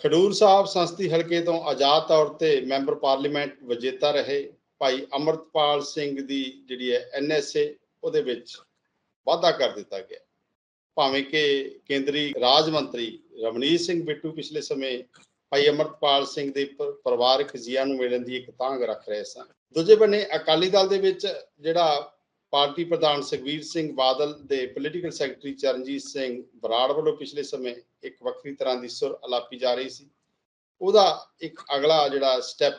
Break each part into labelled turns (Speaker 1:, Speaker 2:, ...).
Speaker 1: ਖਡੂਰ ਸਾਹਿਬ ਸੰਸਦੀ ਹਲਕੇ ਤੋਂ ਆਜ਼ਾਦ ਤੌਰ ਤੇ ਮੈਂਬਰ ਪਾਰਲੀਮੈਂਟ ਵਿਜੇਤਾ ਰਹੇ ਭਾਈ ਅਮਰਤਪਾਲ ਸਿੰਘ ਦੀ ਜਿਹੜੀ ਹੈ ਐਨਐਸਏ ਉਹਦੇ ਵਿੱਚ ਵਾਧਾ ਕਰ ਦਿੱਤਾ ਗਿਆ। ਭਾਵੇਂ ਕਿ ਕੇਂਦਰੀ ਰਾਜ ਮੰਤਰੀ ਰਮਨੀਤ ਸਿੰਘ ਬਿੱਟੂ ਪਿਛਲੇ ਸਮੇਂ ਭਾਈ ਅਮਰਤਪਾਲ ਸਿੰਘ ਦੇ ਪਰਿਵਾਰਕ ਜੀਆਂ ਨੂੰ ਮਿਲਣ ਦੀ ਇੱਕ ਤਾਂਗ ਰੱਖ ਰਹੇ ਸਨ। ਦੂਜੇ ਬੰਨੇ ਅਕਾਲੀ ਦਲ ਦੇ ਵਿੱਚ ਜਿਹੜਾ ਪਾਰਟੀ ਪ੍ਰਧਾਨ ਸੁਖਬੀਰ ਸਿੰਘ ਬਾਦਲ ਦੇ ਪੋਲੀਟੀਕਲ ਸੈਕਟਰੀ ਚਰਨਜੀਤ ਸਿੰਘ ਬਰਾੜ ਵੱਲੋਂ ਪਿਛਲੇ ਸਮੇਂ ਇੱਕ ਵੱਖਰੀ ਤਰ੍ਹਾਂ ਦੀ ਸੁਰ ਅਲਾਪੀ ਜਾ ਰਹੀ ਸੀ। ਉਹਦਾ ਇੱਕ ਅਗਲਾ ਜਿਹੜਾ ਸਟੈਪ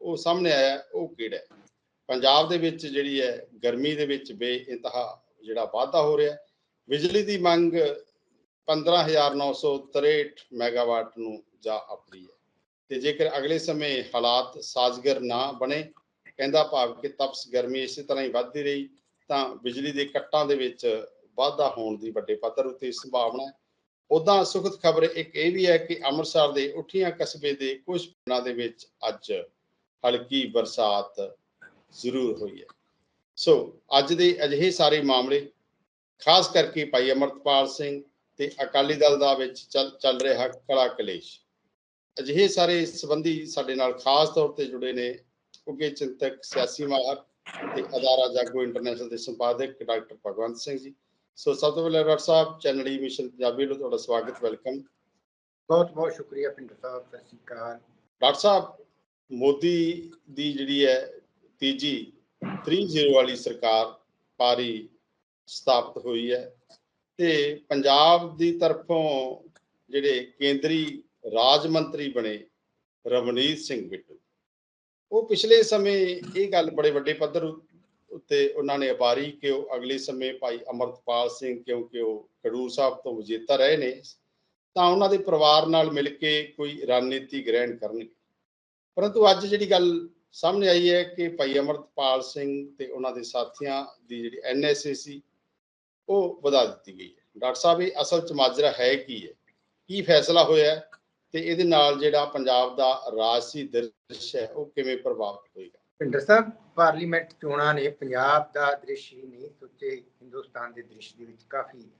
Speaker 1: ਉਹ ਸਾਹਮਣੇ ਆਇਆ, ਉਹ ਕਿਹੜਾ ਹੈ? ਪੰਜਾਬ ਦੇ ਵਿੱਚ ਜਿਹੜੀ ਹੈ, ਗਰਮੀ ਦੇ ਵਿੱਚ ਬੇਇੰਤਹਾ ਜਿਹੜਾ ਵਾਧਾ ਹੋ ਰਿਹਾ ਬਿਜਲੀ ਦੀ ਮੰਗ 15963 ਮੈਗਾਵਾਟ ਨੂੰ ਜਾ ਆਪਣੀ ਹੈ। ਤੇ ਜੇਕਰ ਅਗਲੇ ਸਮੇਂ ਹਾਲਾਤ ਸਾਜ਼ਗਰ ਨਾ ਬਣੇ, ਕਹਿੰਦਾ ਭਾਵ ਕਿ ਤਪਸ ਗਰਮੀ ਇਸੇ ਤਰ੍ਹਾਂ ਹੀ ਵੱਧਦੀ ਰਹੀ। ਤਾਂ ਬਿਜਲੀ ਦੇ ਕੱਟਾਂ ਦੇ ਵਿੱਚ ਵਾਧਾ ਹੋਣ ਦੀ ਵੱਡੇ ਪੱਧਰ ਉੱਤੇ ਸੰਭਾਵਨਾ ਹੈ। ਉਦਾਂ ਸੁਖਦ ਖਬਰ ਇੱਕ ਇਹ ਵੀ ਹੈ ਕਿ ਅੰਮ੍ਰਿਤਸਰ ਦੇ ਉੱਠੀਆਂ ਕਸਬੇ ਦੇ ਕੁਝ ਪਿੰਡਾਂ ਦੇ ਵਿੱਚ ਅੱਜ ਹਲਕੀ ਬਰਸਾਤ ਜ਼ਰੂਰ ਹੋਈ ਹੈ। ਸੋ ਅੱਜ ਦੇ ਅਜਿਹੇ ਸਾਰੇ ਮਾਮਲੇ, ਖਾਸ ਕਰਕੇ ਭਾਈ ਅਮਰਤਪਾਲ ਸਿੰਘ ਤੇ ਅਕਾਲੀ ਦਲ ਦਾ ਵਿੱਚ ਚੱਲ ਚੱਲ ਰਿਹਾ ਕਲਾ ਕਲੇਸ਼। ਅਜਿਹੇ ਸਾਰੇ ਸੰਬੰਧੀ ਸਾਡੇ ਨਾਲ ਖਾਸ ਤੌਰ ਤੇ ਜੁੜੇ ਨੇ ਉੱਗੇ ਚਿੰਤਕ ਸਿਆਸੀ ਮਾਹਰ ਤੇ ਅਦਾਰਾ ਜਾਗੋ ਇੰਟਰਨੈਸ਼ਨਲ ਦੇ ਸੰਪਾਦਕ ਡਾਕਟਰ ਭਗਵੰਤ ਸਿੰਘ ਜੀ। ਸੋ ਸਭ ਤੋਂ ਪਹਿਲਾਂ ਡਾਕਟਰ ਸਾਹਿਬ ਚੈਨਲ ਮਿਸ਼ਨ ਪੰਜਾਬੀ ਵੱਲੋਂ ਤੁਹਾਡਾ ਸਵਾਗਤ ਵੈਲਕਮ।
Speaker 2: ਬਹੁਤ ਬਹੁਤ ਸ਼ੁਕਰੀਆ ਪਿੰਡ ਸਾਹਿਬ ਸਤਿ ਸ਼੍ਰੀ ਅਕਾਲ।
Speaker 1: ਡਾਕਟਰ ਸਾਹਿਬ ਮੋਦੀ ਦੀ ਜਿਹੜੀ ਹੈ ਤੀਜੀ 30 ਵਾਲੀ ਸਰਕਾਰ ਪਾਰੀ ਸਥਾਪਿਤ ਹੋਈ ਹੈ ਤੇ ਪੰਜਾਬ ਦੀ ਤਰਫੋਂ ਜਿਹੜੇ ਕੇਂਦਰੀ ਰਾਜ ਮੰਤਰੀ ਬਣੇ ਰਵਨੀਤ ਸਿੰਘ ਬਿੱਟੂ। ਉਹ ਪਿਛਲੇ ਸਮੇਂ ਇਹ ਗੱਲ ਬੜੇ ਵੱਡੇ ਪੱਧਰ ਉੱਤੇ ਉਹਨਾਂ ਨੇ ਉਭਾਰੀ ਕਿ ਉਹ ਅਗਲੇ ਸਮੇਂ ਭਾਈ ਅਮਰਤਪਾਲ ਸਿੰਘ ਕਿਉਂਕਿ ਉਹ ਖਡੂਰ ਸਾਹਿਬ ਤੋਂ ਵਿਜੇਤਾ ਰਹੇ ਨੇ, ਤਾਂ ਉਹਨਾਂ ਦੇ ਪਰਿਵਾਰ ਨਾਲ ਮਿਲ ਕੇ ਕੋਈ ਰਣਨੀਤੀ ਗ੍ਰਹਿਣ ਕਰਨਗੇ। ਪਰੰਤੂ ਅੱਜ ਜਿਹੜੀ ਗੱਲ ਸਾਹਮਣੇ ਆਈ ਹੈ ਕਿ ਭਾਈ ਅਮਰਤਪਾਲ ਸਿੰਘ ਤੇ ਉਹਨਾਂ ਦੇ ਸਾਥੀਆਂ ਦੀ ਜਿਹੜੀ ਐਨਐਸਏ ਸੀ, ਉਹ ਵਧਾ ਦਿੱਤੀ ਗਈ ਹੈ। ਡਾਕਟਰ ਸਾਹਿਬ, ਇਹ ਅਸਲ ਚ ਮਾਜਰਾ ਹੈ ਕੀ ਹੈ? ਕੀ ਫੈਸਲਾ ਹੋਇਆ ਤੇ ਇਹਦੇ ਨਾਲ ਜਿਹੜਾ ਪੰਜਾਬ ਦਾ ਰਾਜਸੀ ਦ੍ਰਿਸ਼ ਹੈ ਉਹ ਕਿਵੇਂ ਪ੍ਰਭਾਵਿਤ ਹੋਏਗਾ?
Speaker 2: ਪਿੰਡਰ ਸਾਹਿਬ ਪਾਰਲੀਮੈਂਟ ਚੋਣਾਂ ਨੇ ਪੰਜਾਬ ਦਾ ਦ੍ਰਿਸ਼ ਹੀ ਨਹੀਂ ਸੋਚੇ ਹਿੰਦੁਸਤਾਨ ਦੇ ਦ੍ਰਿਸ਼ ਦੇ ਵਿੱਚ ਕਾਫੀ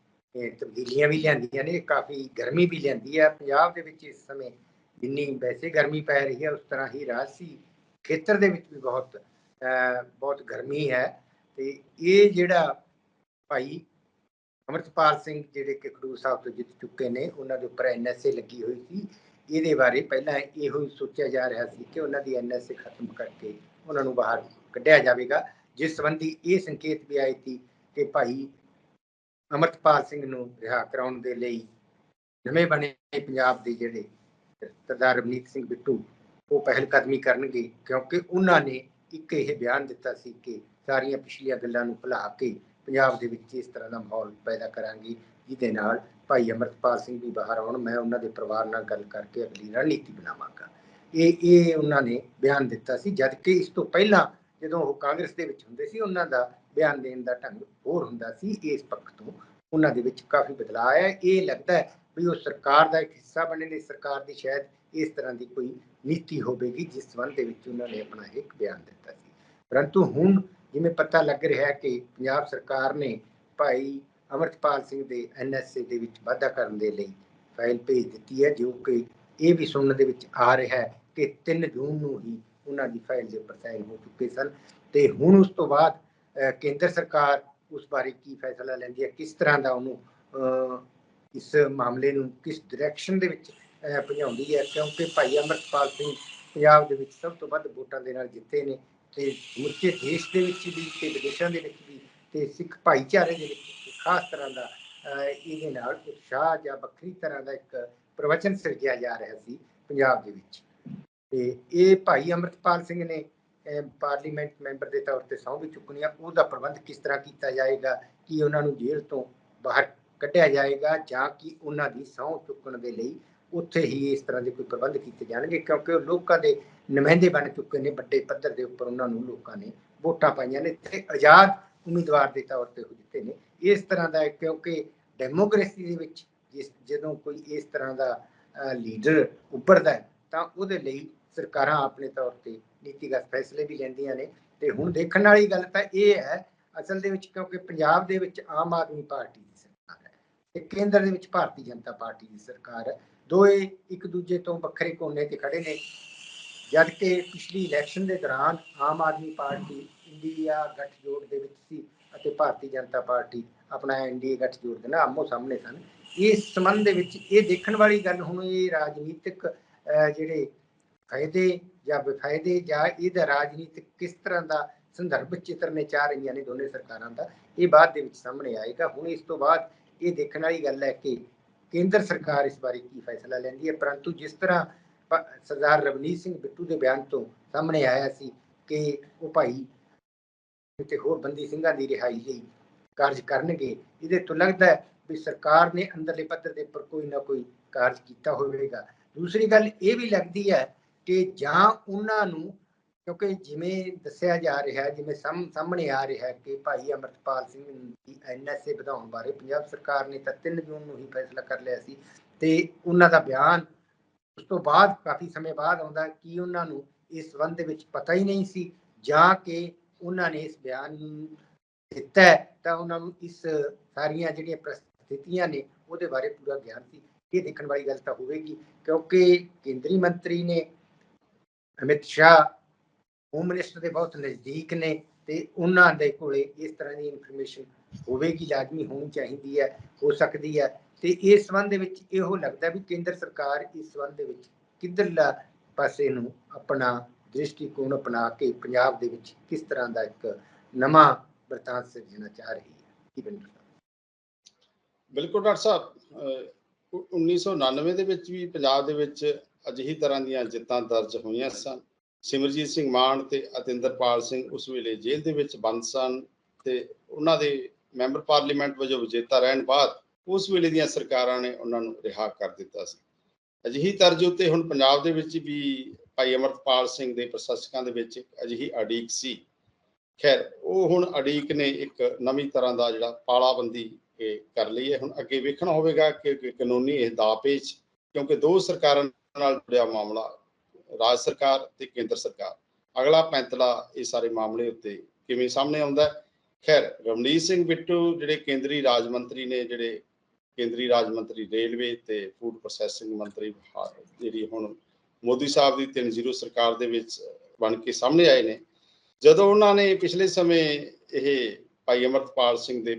Speaker 2: ਤਬਦੀਲੀਆਂ ਵੀ ਲਿਆਂਦੀਆਂ ਨੇ ਕਾਫੀ ਗਰਮੀ ਵੀ ਲਿਆਂਦੀ ਹੈ। ਪੰਜਾਬ ਦੇ ਵਿੱਚ ਇਸ ਸਮੇਂ ਜਿੰਨੀ ਵੈਸੇ ਗਰਮੀ ਪੈ ਰਹੀ ਹੈ ਉਸ ਤਰ੍ਹਾਂ ਹੀ ਰਾਜਸੀ ਖੇਤਰ ਦੇ ਵਿੱਚ ਵੀ ਬਹੁਤ ਅਹ, ਬਹੁਤ ਗਰਮੀ ਹੈ। ਤੇ ਇਹ ਜਿਹੜਾ ਭਾਈ ਅਮਰਤਪਾਲ ਸਿੰਘ ਜਿਹੜੇ ਕਿ ਖਡੂਰ ਸਾਹਿਬ ਤੋਂ ਜਿੱਤ ਚੁੱਕੇ ਨੇ, ਉਹਨਾਂ ਦੇ ਉੱਪਰ ਐਨਐਸਏ ਲੱਗੀ ਹੋਈ ਸੀ। ਇਹਦੇ ਬਾਰੇ ਪਹਿਲਾਂ ਇਹੋ ਹੀ ਸੋਚਿਆ ਜਾ ਰਿਹਾ ਸੀ ਕਿ ਉਹਨਾਂ ਦੀ ਐਨਐਸਏ ਖਤਮ ਕਰਕੇ ਉਹਨਾਂ ਨੂੰ ਬਾਹਰ ਕੱਢਿਆ ਜਾਵੇਗਾ। ਜਿਸ ਸੰਬੰਧੀ ਇਹ ਸੰਕੇਤ ਵੀ ਆਏ ਸੀ ਕਿ ਭਾਈ ਅਮਰਤਪਾਲ ਸਿੰਘ ਨੂੰ ਰਿਹਾ ਕਰਾਉਣ ਦੇ ਲਈ ਨਵੇਂ ਬਣੇ ਪੰਜਾਬ ਦੇ ਜਿਹੜੇ ਸਰਦਾਰ ਰਵਨੀਤ ਸਿੰਘ ਬਿੱਟੂ, ਉਹ ਪਹਿਲ ਕਦਮੀ ਕਰਨਗੇ, ਕਿਉਂਕਿ ਉਹਨਾਂ ਨੇ ਇੱਕ ਇਹ ਬਿਆਨ ਦਿੱਤਾ ਸੀ ਕਿ ਸਾਰੀਆਂ ਪਿਛਲੀਆਂ ਗੱਲਾਂ ਨੂੰ ਭੁਲਾ ਕੇ ਪੰਜਾਬ ਦੇ ਵਿੱਚ ਇਸ ਤਰ੍ਹਾਂ ਦਾ ਮਾਹੌਲ ਪੈਦਾ ਕਰਾਂਗੀ, ਜਿਹਦੇ ਨਾਲ ਭਾਈ ਅਮਰਤਪਾਲ ਸਿੰਘ ਵੀ ਬਾਹਰ ਆਉਣ, ਮੈਂ ਉਹਨਾਂ ਦੇ ਪਰਿਵਾਰ ਨਾਲ ਗੱਲ ਕਰਕੇ ਅਗਲੀ ਰਣਨੀਤੀ ਬਣਾਵਾਂਗਾ ਇਹ ਇਹ ਉਹਨਾਂ ਨੇ ਬਿਆਨ ਦਿੱਤਾ ਸੀ, ਜਦ ਕਿ ਇਸ ਤੋਂ ਪਹਿਲਾਂ ਜਦੋਂ ਉਹ ਕਾਂਗਰਸ ਦੇ ਵਿੱਚ ਹੁੰਦੇ ਸੀ, ਉਹਨਾਂ ਦਾ ਬਿਆਨ ਦੇਣ ਦਾ ਢੰਗ ਹੋਰ ਹੁੰਦਾ ਸੀ, ਇਸ ਪੱਖ ਤੋਂ ਉਹਨਾਂ ਦੇ ਵਿੱਚ ਕਾਫੀ ਬਦਲਾਅ ਆਇਆ ਹੈ। ਇਹ ਲੱਗਦਾ ਹੈ ਵੀ ਉਹ ਸਰਕਾਰ ਦਾ ਇੱਕ ਹਿੱਸਾ ਬਣੇ ਨੇ ਸਰਕਾਰ ਦੀ ਸ਼ਾਇਦ ਇਸ ਤਰ੍ਹਾਂ ਦੀ ਕੋਈ ਨੀਤੀ ਹੋਵੇਗੀ, ਜਿਸ ਸੰਬੰਧ ਦੇ ਵਿੱਚ ਉਹਨਾਂ ਨੇ ਆਪਣਾ ਇੱਕ ਬਿਆਨ ਦਿੱਤਾ ਸੀ ਪਰੰਤੂ ਹੁਣ ਜਿਵੇਂ ਪਤਾ ਲੱਗ ਰਿਹਾ ਹੈ ਕਿ ਪੰਜਾਬ ਸਰਕਾਰ ਨੇ ਭਾਈ ਅਮਰਤਪਾਲ ਸਿੰਘ ਦੇ ਐਨਐਸਏ ਦੇ ਵਿੱਚ ਵਾਧਾ ਕਰਨ ਦੇ ਲਈ ਫਾਈਲ ਭੇਜ ਦਿੱਤੀ ਹੈ, ਜੋ ਕਿ ਇਹ ਵੀ ਸੁਣਨ ਦੇ ਵਿੱਚ ਆ ਰਿਹਾ ਹੈ ਕਿ 3 ਜੂਨ ਨੂੰ ਹੀ ਉਹਨਾਂ ਦੀ ਫਾਈਲ ਦੇ ਉੱਪਰ ਸਾਈਨ ਹੋ ਚੁੱਕੇ ਸਨ ਤੇ ਹੁਣ ਉਸ ਤੋਂ ਬਾਅਦ ਕੇਂਦਰ ਸਰਕਾਰ ਉਸ ਬਾਰੇ ਕੀ ਫੈਸਲਾ ਲੈਂਦੀ ਹੈ, ਕਿਸ ਤਰ੍ਹਾਂ ਦਾ ਉਹਨੂੰ ਇਸ ਮਾਮਲੇ ਨੂੰ ਕਿਸ ਡਾਇਰੈਕਸ਼ਨ ਦੇ ਵਿੱਚ ਭਜਾਉਂਦੀ ਹੈ, ਕਿਉਂਕਿ ਭਾਈ ਅਮਰਤਪਾਲ ਸਿੰਘ ਪੰਜਾਬ ਦੇ ਵਿੱਚ ਸਭ ਤੋਂ ਵੱਧ ਵੋਟਾਂ ਦੇ ਨਾਲ ਜਿੱਤੇ ਨੇ ਤੇ ਮੁਰਕੇ ਦੇਸ਼ ਦੇ ਵਿੱਚ ਵੀ ਤੇ ਵਿਦੇਸ਼ਾਂ ਦੇ ਵਿੱਚ ਵੀ ਤੇ ਸਿੱਖ ਭਾਈਚਾਰੇ ਦੇ ਵਿੱਚ ਖਾਸ ਤਰ੍ਹਾਂ ਦਾ ਇਹਦੇ ਨਾਲ ਉਤਸ਼ਾਹ ਜਾਂ ਵੱਖਰੀ ਤਰ੍ਹਾਂ ਦਾ ਇੱਕ ਪ੍ਰਵਚਨ ਸਿਰਜਿਆ ਜਾ ਰਿਹਾ ਸੀ ਪੰਜਾਬ ਦੇ ਵਿੱਚ। ਤੇ ਇਹ ਭਾਈ ਅਮਰਤਪਾਲ ਸਿੰਘ ਨੇ ਪਾਰਲੀਮੈਂਟ ਮੈਂਬਰ ਦੇ ਤੌਰ ਤੇ ਸਹੁੰ ਵੀ ਚੁੱਕਣੀ ਆ। ਉਹਦਾ ਪ੍ਰਬੰਧ ਕਿਸ ਤਰ੍ਹਾਂ ਕੀਤਾ ਜਾਏਗਾ, ਕਿ ਉਹਨਾਂ ਨੂੰ ਜੇਲ੍ਹ ਤੋਂ ਬਾਹਰ ਕੱਢਿਆ ਜਾਏਗਾ ਜਾਂ ਕਿ ਉਹਨਾਂ ਦੀ ਸਹੁੰ ਚੁੱਕਣ ਦੇ ਲਈ ਉੱਥੇ ਹੀ ਇਸ ਤਰ੍ਹਾਂ ਦੇ ਕੋਈ ਪ੍ਰਬੰਧ ਕੀਤੇ ਜਾਣਗੇ? ਕਿਉਂਕਿ ਉਹ ਲੋਕਾਂ ਦੇ ਨੁਮਾਇੰਦੇ ਬਣ ਚੁੱਕੇ ਨੇ, ਵੱਡੇ ਪੱਧਰ ਦੇ ਉੱਪਰ ਉਹਨਾਂ ਨੂੰ ਲੋਕਾਂ ਨੇ ਵੋਟਾਂ ਪਾਈਆਂ ਨੇ ਤੇ ਆਜ਼ਾਦ ਉਮੀਦਵਾਰ ਦੇ ਤੌਰ ਤੇ ਜਿੱਤੇ ਨੇ। ਇਸ ਤਰ੍ਹਾਂ ਦਾ ਕਿਉਂਕਿ ਡੈਮੋਕ੍ਰੇਸੀ ਦੇ ਵਿੱਚ ਜਦੋਂ ਕੋਈ ਇਸ ਤਰ੍ਹਾਂ ਦਾ ਲੀਡਰ ਉੱਭਰਦਾ ਹੈ, ਤਾਂ ਉਹਦੇ ਲਈ ਸਰਕਾਰਾਂ ਆਪਣੇ ਤੌਰ ਤੇ ਨੀਤੀਗਤ ਫੈਸਲੇ ਵੀ ਲੈਂਦੀਆਂ ਨੇ। ਤੇ ਹੁਣ ਦੇਖਣ ਵਾਲੀ ਗੱਲ ਤਾਂ ਇਹ ਹੈ, ਅਸਲ ਦੇ ਵਿੱਚ ਕਿਉਂਕਿ ਪੰਜਾਬ ਦੇ ਵਿੱਚ ਆਮ ਆਦਮੀ ਪਾਰਟੀ ਦੀ ਸਰਕਾਰ ਹੈ ਤੇ ਕੇਂਦਰ ਦੇ ਵਿੱਚ ਭਾਰਤੀ ਜਨਤਾ ਪਾਰਟੀ ਦੀ ਸਰਕਾਰ ਹੈ। ਦੋਏ ਇੱਕ ਦੂਜੇ ਤੋਂ ਵੱਖਰੇ ਕੋਨੇ ਤੇ ਖੜੇ ਨੇ। ਜਦ ਕਿ ਪਿਛਲੀ ਇਲੈਕਸ਼ਨ ਦੇ ਦੌਰਾਨ ਆਮ ਆਦਮੀ ਪਾਰਟੀ ਇੰਡੀਆ ਗੱਠਜੋੜ ਦੇ ਵਿੱਚ ਸੀ ਅਤੇ ਭਾਰਤੀ ਜਨਤਾ ਪਾਰਟੀ ਆਪਣਾ ਐਨਡੀਏ ਗੱਠਜੋੜ ਦੇ ਨਾਲ ਆਮੋ ਸਾਹਮਣੇ ਸਨ। ਇਸ ਸੰਬੰਧ ਦੇ ਵਿੱਚ ਇਹ ਦੇਖਣ ਵਾਲੀ ਗੱਲ ਹੁਣ ਇਹ ਰਾਜਨੀਤਿਕ ਜਿਹੜੇ ਫਾਇਦੇ ਜਾਂ ਬੇਫਾਇਦੇ ਜਾਂ ਇਹਦਾ ਰਾਜਨੀਤਿਕ ਕਿਸ ਤਰ੍ਹਾਂ ਦਾ ਸੰਦਰਭ ਚਿੱਤਰਨੇ ਚਾਹ ਰਹੀਆਂ ਨੇ ਦੋਨੇ ਸਰਕਾਰਾਂ ਦਾ, ਇਹ ਬਾਅਦ ਦੇ ਵਿੱਚ ਸਾਹਮਣੇ ਆਏਗਾ। ਹੁਣ ਇਸ ਤੋਂ ਬਾਅਦ ਇਹ ਦੇਖਣ ਵਾਲੀ ਗੱਲ ਹੈ ਕਿ ਕੇਂਦਰ ਸਰਕਾਰ ਇਸ ਬਾਰੇ ਕੀ ਫੈਸਲਾ ਲੈਂਦੀ ਹੈ, ਪਰੰਤੂ ਜਿਸ ਤਰ੍ਹਾਂ ਸਰਦਾਰ ਰਵਨੀਤ ਸਿੰਘ ਬਿੱਟੂ ਦੇ ਬਿਆਨ ਤੋਂ ਸਾਹਮਣੇ ਆਇਆ ਸੀ ਕਿ ਉਹ ਭਾਈ ਤੇ ਹੋਰ ਬੰਦੀ ਸਿੰਘਾਂ ਦੀ ਰਿਹਾਈ ਲਈ ਕਾਰਜ ਕਰਨਗੇ। ਇਹਦੇ ਤੋਂ ਲੱਗਦਾ ਹੈ ਵੀ ਸਰਕਾਰ ਨੇ ਅੰਦਰਲੇ ਪੱਧਰ ਦੇ ਉੱਪਰ ਕੋਈ ਨਾ ਕੋਈ ਕਾਰਜ ਕੀਤਾ ਹੋਵੇਗਾ। ਦੂਸਰੀ ਗੱਲ ਇਹ ਵੀ ਲੱਗਦੀ ਹੈ ਕਿ ਜਾਂ ਉਹਨਾਂ ਨੂੰ, ਕਿਉਂਕਿ ਜਿਵੇਂ ਦੱਸਿਆ ਜਾ ਰਿਹਾ, ਜਿਵੇਂ ਸਾਹਮ- ਸਾਹਮਣੇ ਆ ਰਿਹਾ ਕਿ ਭਾਈ ਅਮਰਤਪਾਲ ਸਿੰਘ ਦੀ ਐਨਐਸਏ ਵਧਾਉਣ ਬਾਰੇ ਪੰਜਾਬ ਸਰਕਾਰ ਨੇ ਤਾਂ 3 ਜੂਨ ਨੂੰ ਹੀ ਫੈਸਲਾ ਕਰ ਲਿਆ ਸੀ ਤੇ ਉਹਨਾਂ ਦਾ ਬਿਆਨ ਉਸ ਤੋਂ ਬਾਅਦ ਕਾਫੀ ਸਮੇਂ ਬਾਅਦ ਆਉਂਦਾ ਕਿ ਉਹਨਾਂ ਨੂੰ ਇਸ ਸੰਬੰਧ ਦੇ ਵਿੱਚ ਪਤਾ ਹੀ ਨਹੀਂ ਸੀ, ਜਾਂ ਕਿ ਉਹਨਾਂ ਨੇ ਇਸ ਬਿਆਨ ਨੂੰ ਦਿੱਤਾ ਤਾਂ ਉਹਨਾਂ ਨੂੰ ਇਸ ਸਾਰੀਆਂ ਜਿਹੜੀਆਂ ਪ੍ਰਸਥਿਤੀਆਂ ਨੇ ਉਹਦੇ ਬਾਰੇ ਪੂਰਾ ਗਿਆਨ ਸੀ। ਇਹ ਦੇਖਣ ਵਾਲੀ ਗੱਲ ਤਾਂ ਹੋਵੇਗੀ, ਕਿਉਂਕਿ ਕੇਂਦਰੀ ਮੰਤਰੀ ਨੇ ਅਮਿਤ ਸ਼ਾਹ ਹੋਮ ਮਿਨਿਸਟਰ ਦੇ ਬਹੁਤ ਨਜ਼ਦੀਕ ਨੇ ਤੇ ਉਹਨਾਂ ਦੇ ਕੋਲੇ ਇਸ ਤਰ੍ਹਾਂ ਦੀ ਇਨਫੋਰਮੇਸ਼ਨ ਹੋਵੇਗੀ, ਲਾਜ਼ਮੀ ਹੋਣੀ ਚਾਹੀਦੀ ਹੈ, ਹੋ ਸਕਦੀ ਹੈ। ਤੇ ਇਸ ਸੰਬੰਧ ਦੇ ਵਿੱਚ ਇਹੋ ਲੱਗਦਾ ਵੀ ਕੇਂਦਰ ਸਰਕਾਰ ਇਸ ਸੰਬੰਧ ਦੇ ਵਿੱਚ ਕਿੱਧਰਲਾ ਪਾਸੇ ਨੂੰ ਆਪਣਾ ਦ੍ਰਿਸ਼ਟੀਕੋਣ ਅਪਣਾ ਕੇ ਪੰਜਾਬ ਦੇ ਵਿੱਚ ਕਿਸ ਤਰ੍ਹਾਂ ਦਾ ਇੱਕ ਨਵਾਂ ਵਰਤਾਂਤ ਸਿਰਜਣਾ ਚਾਹ ਰਹੀ ਹੈ? ਕੀ ਬਣ
Speaker 1: ਬਿਲਕੁਲ ਡਾਕਟਰ ਸਾਹਿਬ ਅਹ, ਉ- 1999 ਦੇ ਵਿੱਚ ਵੀ ਪੰਜਾਬ ਦੇ ਵਿੱਚ ਅਜਿਹੀ ਤਰ੍ਹਾਂ ਦੀਆਂ ਜਿੱਤਾਂ ਦਰਜ ਹੋਈਆਂ ਸਨ। ਸਿਮਰਜੀਤ ਸਿੰਘ ਮਾਨ ਤੇ ਅਤਿੰਦਰਪਾਲ ਸਿੰਘ ਉਸ ਵੇਲੇ ਜੇਲ੍ਹ ਦੇ ਵਿੱਚ ਬੰਦ ਸਨ ਤੇ ਉਹਨਾਂ ਦੇ ਮੈਂਬਰ ਪਾਰਲੀਮੈਂਟ ਵਜੋਂ ਵਿਜੇਤਾ ਰਹਿਣ ਬਾਅਦ ਉਸ ਵੇਲੇ ਦੀਆਂ ਸਰਕਾਰਾਂ ਨੇ ਉਹਨਾਂ ਨੂੰ ਰਿਹਾ ਕਰ ਦਿੱਤਾ ਸੀ। ਅਜਿਹੀ ਤਰਜ ਉੱਤੇ ਹੁਣ ਪੰਜਾਬ ਦੇ ਵਿੱਚ ਵੀ ਭਾਈ ਅਮਰਤਪਾਲ ਸਿੰਘ ਦੇ ਪ੍ਰਸ਼ਾਸਕਾਂ ਦੇ ਵਿੱਚ ਅਜਿਹੀ ਅੜੀਕ ਸੀ। ਖੈਰ, ਉਹ ਹੁਣ ਅੜੀਕ ਨੇ ਇੱਕ ਨਵੀਂ ਤਰ੍ਹਾਂ ਦਾ ਜਿਹੜਾ ਪਾਲਾਬੰਦੀ ਕਰ ਲਈ ਹੈ। ਹੁਣ ਅੱਗੇ ਵੇਖਣਾ ਹੋਵੇਗਾ ਕਿ ਕਾਨੂੰਨੀ ਇਹ ਦਾਅਪੇਚ ਕਿਉਂਕਿ ਦੋ ਸਰਕਾਰਾਂ ਨਾਲ ਜੁੜਿਆ ਮਾਮਲਾ, ਰਾਜ ਸਰਕਾਰ ਤੇ ਕੇਂਦਰ ਸਰਕਾਰ। ਅਗਲਾ ਪੈਂਤਲਾ ਇਹ ਸਾਰੇ ਮਾਮਲੇ ਉੱਤੇ ਕਿਵੇਂ ਸਾਹਮਣੇ ਆਉਂਦਾ ਖੈਰ, ਰਵਨੀਤ ਸਿੰਘ ਬਿੱਟੂ, ਜਿਹੜੇ ਕੇਂਦਰੀ ਰਾਜ ਮੰਤਰੀ ਨੇ, ਜਿਹੜੇ ਕੇਂਦਰੀ ਰਾਜ ਮੰਤਰੀ ਰੇਲਵੇ ਤੇ ਫੂਡ ਪ੍ਰੋਸੈਸਿੰਗ ਮੰਤਰੀ ਜਿਹੜੀ ਹੁਣ ਮੋਦੀ ਸਾਹਿਬ ਦੀ 3-0 ਸਰਕਾਰ ਦੇ ਵਿੱਚ ਬਣ ਕੇ ਸਾਹਮਣੇ ਆਏ ਨੇ। ਜਦੋਂ ਉਹਨਾਂ ਨੇ ਪਿਛਲੇ ਸਮੇਂ ਇਹ ਭਾਈ ਅਮਰਤਪਾਲ ਸਿੰਘ ਦੇ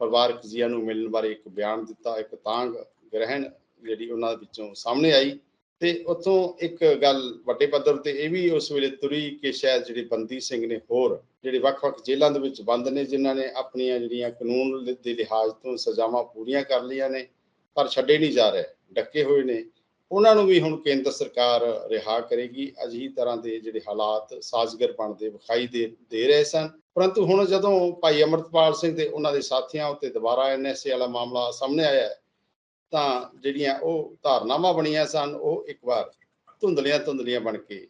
Speaker 1: ਪਰਿਵਾਰਕ ਜੀਆਂ ਨੂੰ ਮਿਲਣ ਬਾਰੇ ਇੱਕ ਬਿਆਨ ਦਿੱਤਾ, ਇੱਕ ਤਾਂਗ ਗ੍ਰਹਿਣ ਜਿਹੜੀ ਉਹਨਾਂ ਦੇ ਵਿੱਚੋਂ ਸਾਹਮਣੇ ਆਈ ਤੇ ਉੱਥੋਂ ਇੱਕ ਗੱਲ ਵੱਡੇ ਪੱਧਰ ਤੇ ਇਹ ਵੀ ਉਸ ਵੇਲੇ ਤੁਰੀ ਕਿ ਸ਼ਾਇਦ ਜਿਹੜੇ ਬੰਦੀ ਸਿੰਘ ਨੇ ਹੋਰ ਜਿਹੜੇ ਵੱਖ-ਵੱਖ ਜੇਲ੍ਹਾਂ ਦੇ ਵਿੱਚ ਬੰਦ ਨੇ, ਜਿਨ੍ਹਾਂ ਨੇ ਆਪਣੀਆਂ ਜਿਹੜੀਆਂ ਕਾਨੂੰਨ ਦੇ ਲਿਹਾਜ਼ ਤੋਂ ਸਜ਼ਾਵਾਂ ਪੂਰੀਆਂ ਕਰ ਲਈਆਂ ਨੇ, ਪਰ ਛੱਡੇ ਨਹੀਂ ਜਾ ਰਹੇ, ਡੱਕੇ ਹੋਏ ਨੇ। ਉਹਨਾਂ ਨੂੰ ਵੀ ਹੁਣ ਕੇਂਦਰ ਸਰਕਾਰ ਰਿਹਾ ਕਰੇਗੀ। ਅਜਿਹੀ ਤਰ੍ਹਾਂ ਦੇ ਜਿਹੜੇ ਹਾਲਾਤ ਸਾਜ਼ਗਰ ਬਣਦੇ ਵਿਖਾਈ ਦੇ ਦੇ ਰਹੇ ਸਨ। ਪਰੰਤੂ ਹੁਣ ਜਦੋਂ ਭਾਈ ਅਮਰਤਪਾਲ ਸਿੰਘ ਤੇ ਉਹਨਾਂ ਦੇ ਸਾਥੀਆਂ ਉੱਤੇ ਦੁਬਾਰਾ ਐਨਐਸਏ ਵਾਲਾ ਮਾਮਲਾ ਸਾਹਮਣੇ ਆਇਆ ਤਾਂ ਜਿਹੜੀਆਂ ਉਹ ਧਾਰਨਾਵਾਂ ਬਣੀਆਂ ਸਨ, ਉਹ ਇੱਕ ਵਾਰ ਧੁੰਦਲੀਆਂ ਧੁੰਦਲੀਆਂ ਬਣ ਕੇ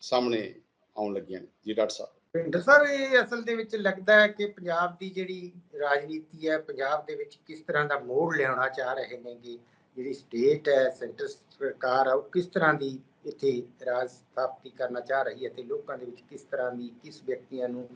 Speaker 1: ਸਾਹਮਣੇ ਆਉਣ ਲੱਗੀਆਂ ਨੇ। ਜੀ ਡਾਕਟਰ ਸਾਹਿਬ।
Speaker 2: ਭਿੰਡਰ ਸਾਹਿਬ ਇਹ ਅਸਲ ਦੇ ਵਿੱਚ ਲੱਗਦਾ ਹੈ ਕਿ ਪੰਜਾਬ ਦੀ ਜਿਹੜੀ ਰਾਜਨੀਤੀ ਹੈ, ਪੰਜਾਬ ਦੇ ਵਿੱਚ ਕਿਸ ਤਰ੍ਹਾਂ ਦਾ ਮੋੜ ਲਿਆਉਣਾ ਚਾਹ ਰਹੇ ਨੇਗੇ? ਜਿਹੜੀ ਸਟੇਟ ਹੈ ਸੈਂਟਰ ਸਰਕਾਰ ਹੈ ਉਹ ਕਿਸ ਤਰ੍ਹਾਂ ਦੀ ਇੱਥੇ ਰਾਜ ਸਥਾਪਤੀ ਕਰਨਾ ਚਾਹ ਰਹੀ ਹੈ ਤੇ ਲੋਕਾਂ ਦੇ ਵਿੱਚ ਕਿਸ ਤਰ੍ਹਾਂ ਦੀ ਕਿਸ ਵਿਅਕਤੀਆਂ ਨੂੰ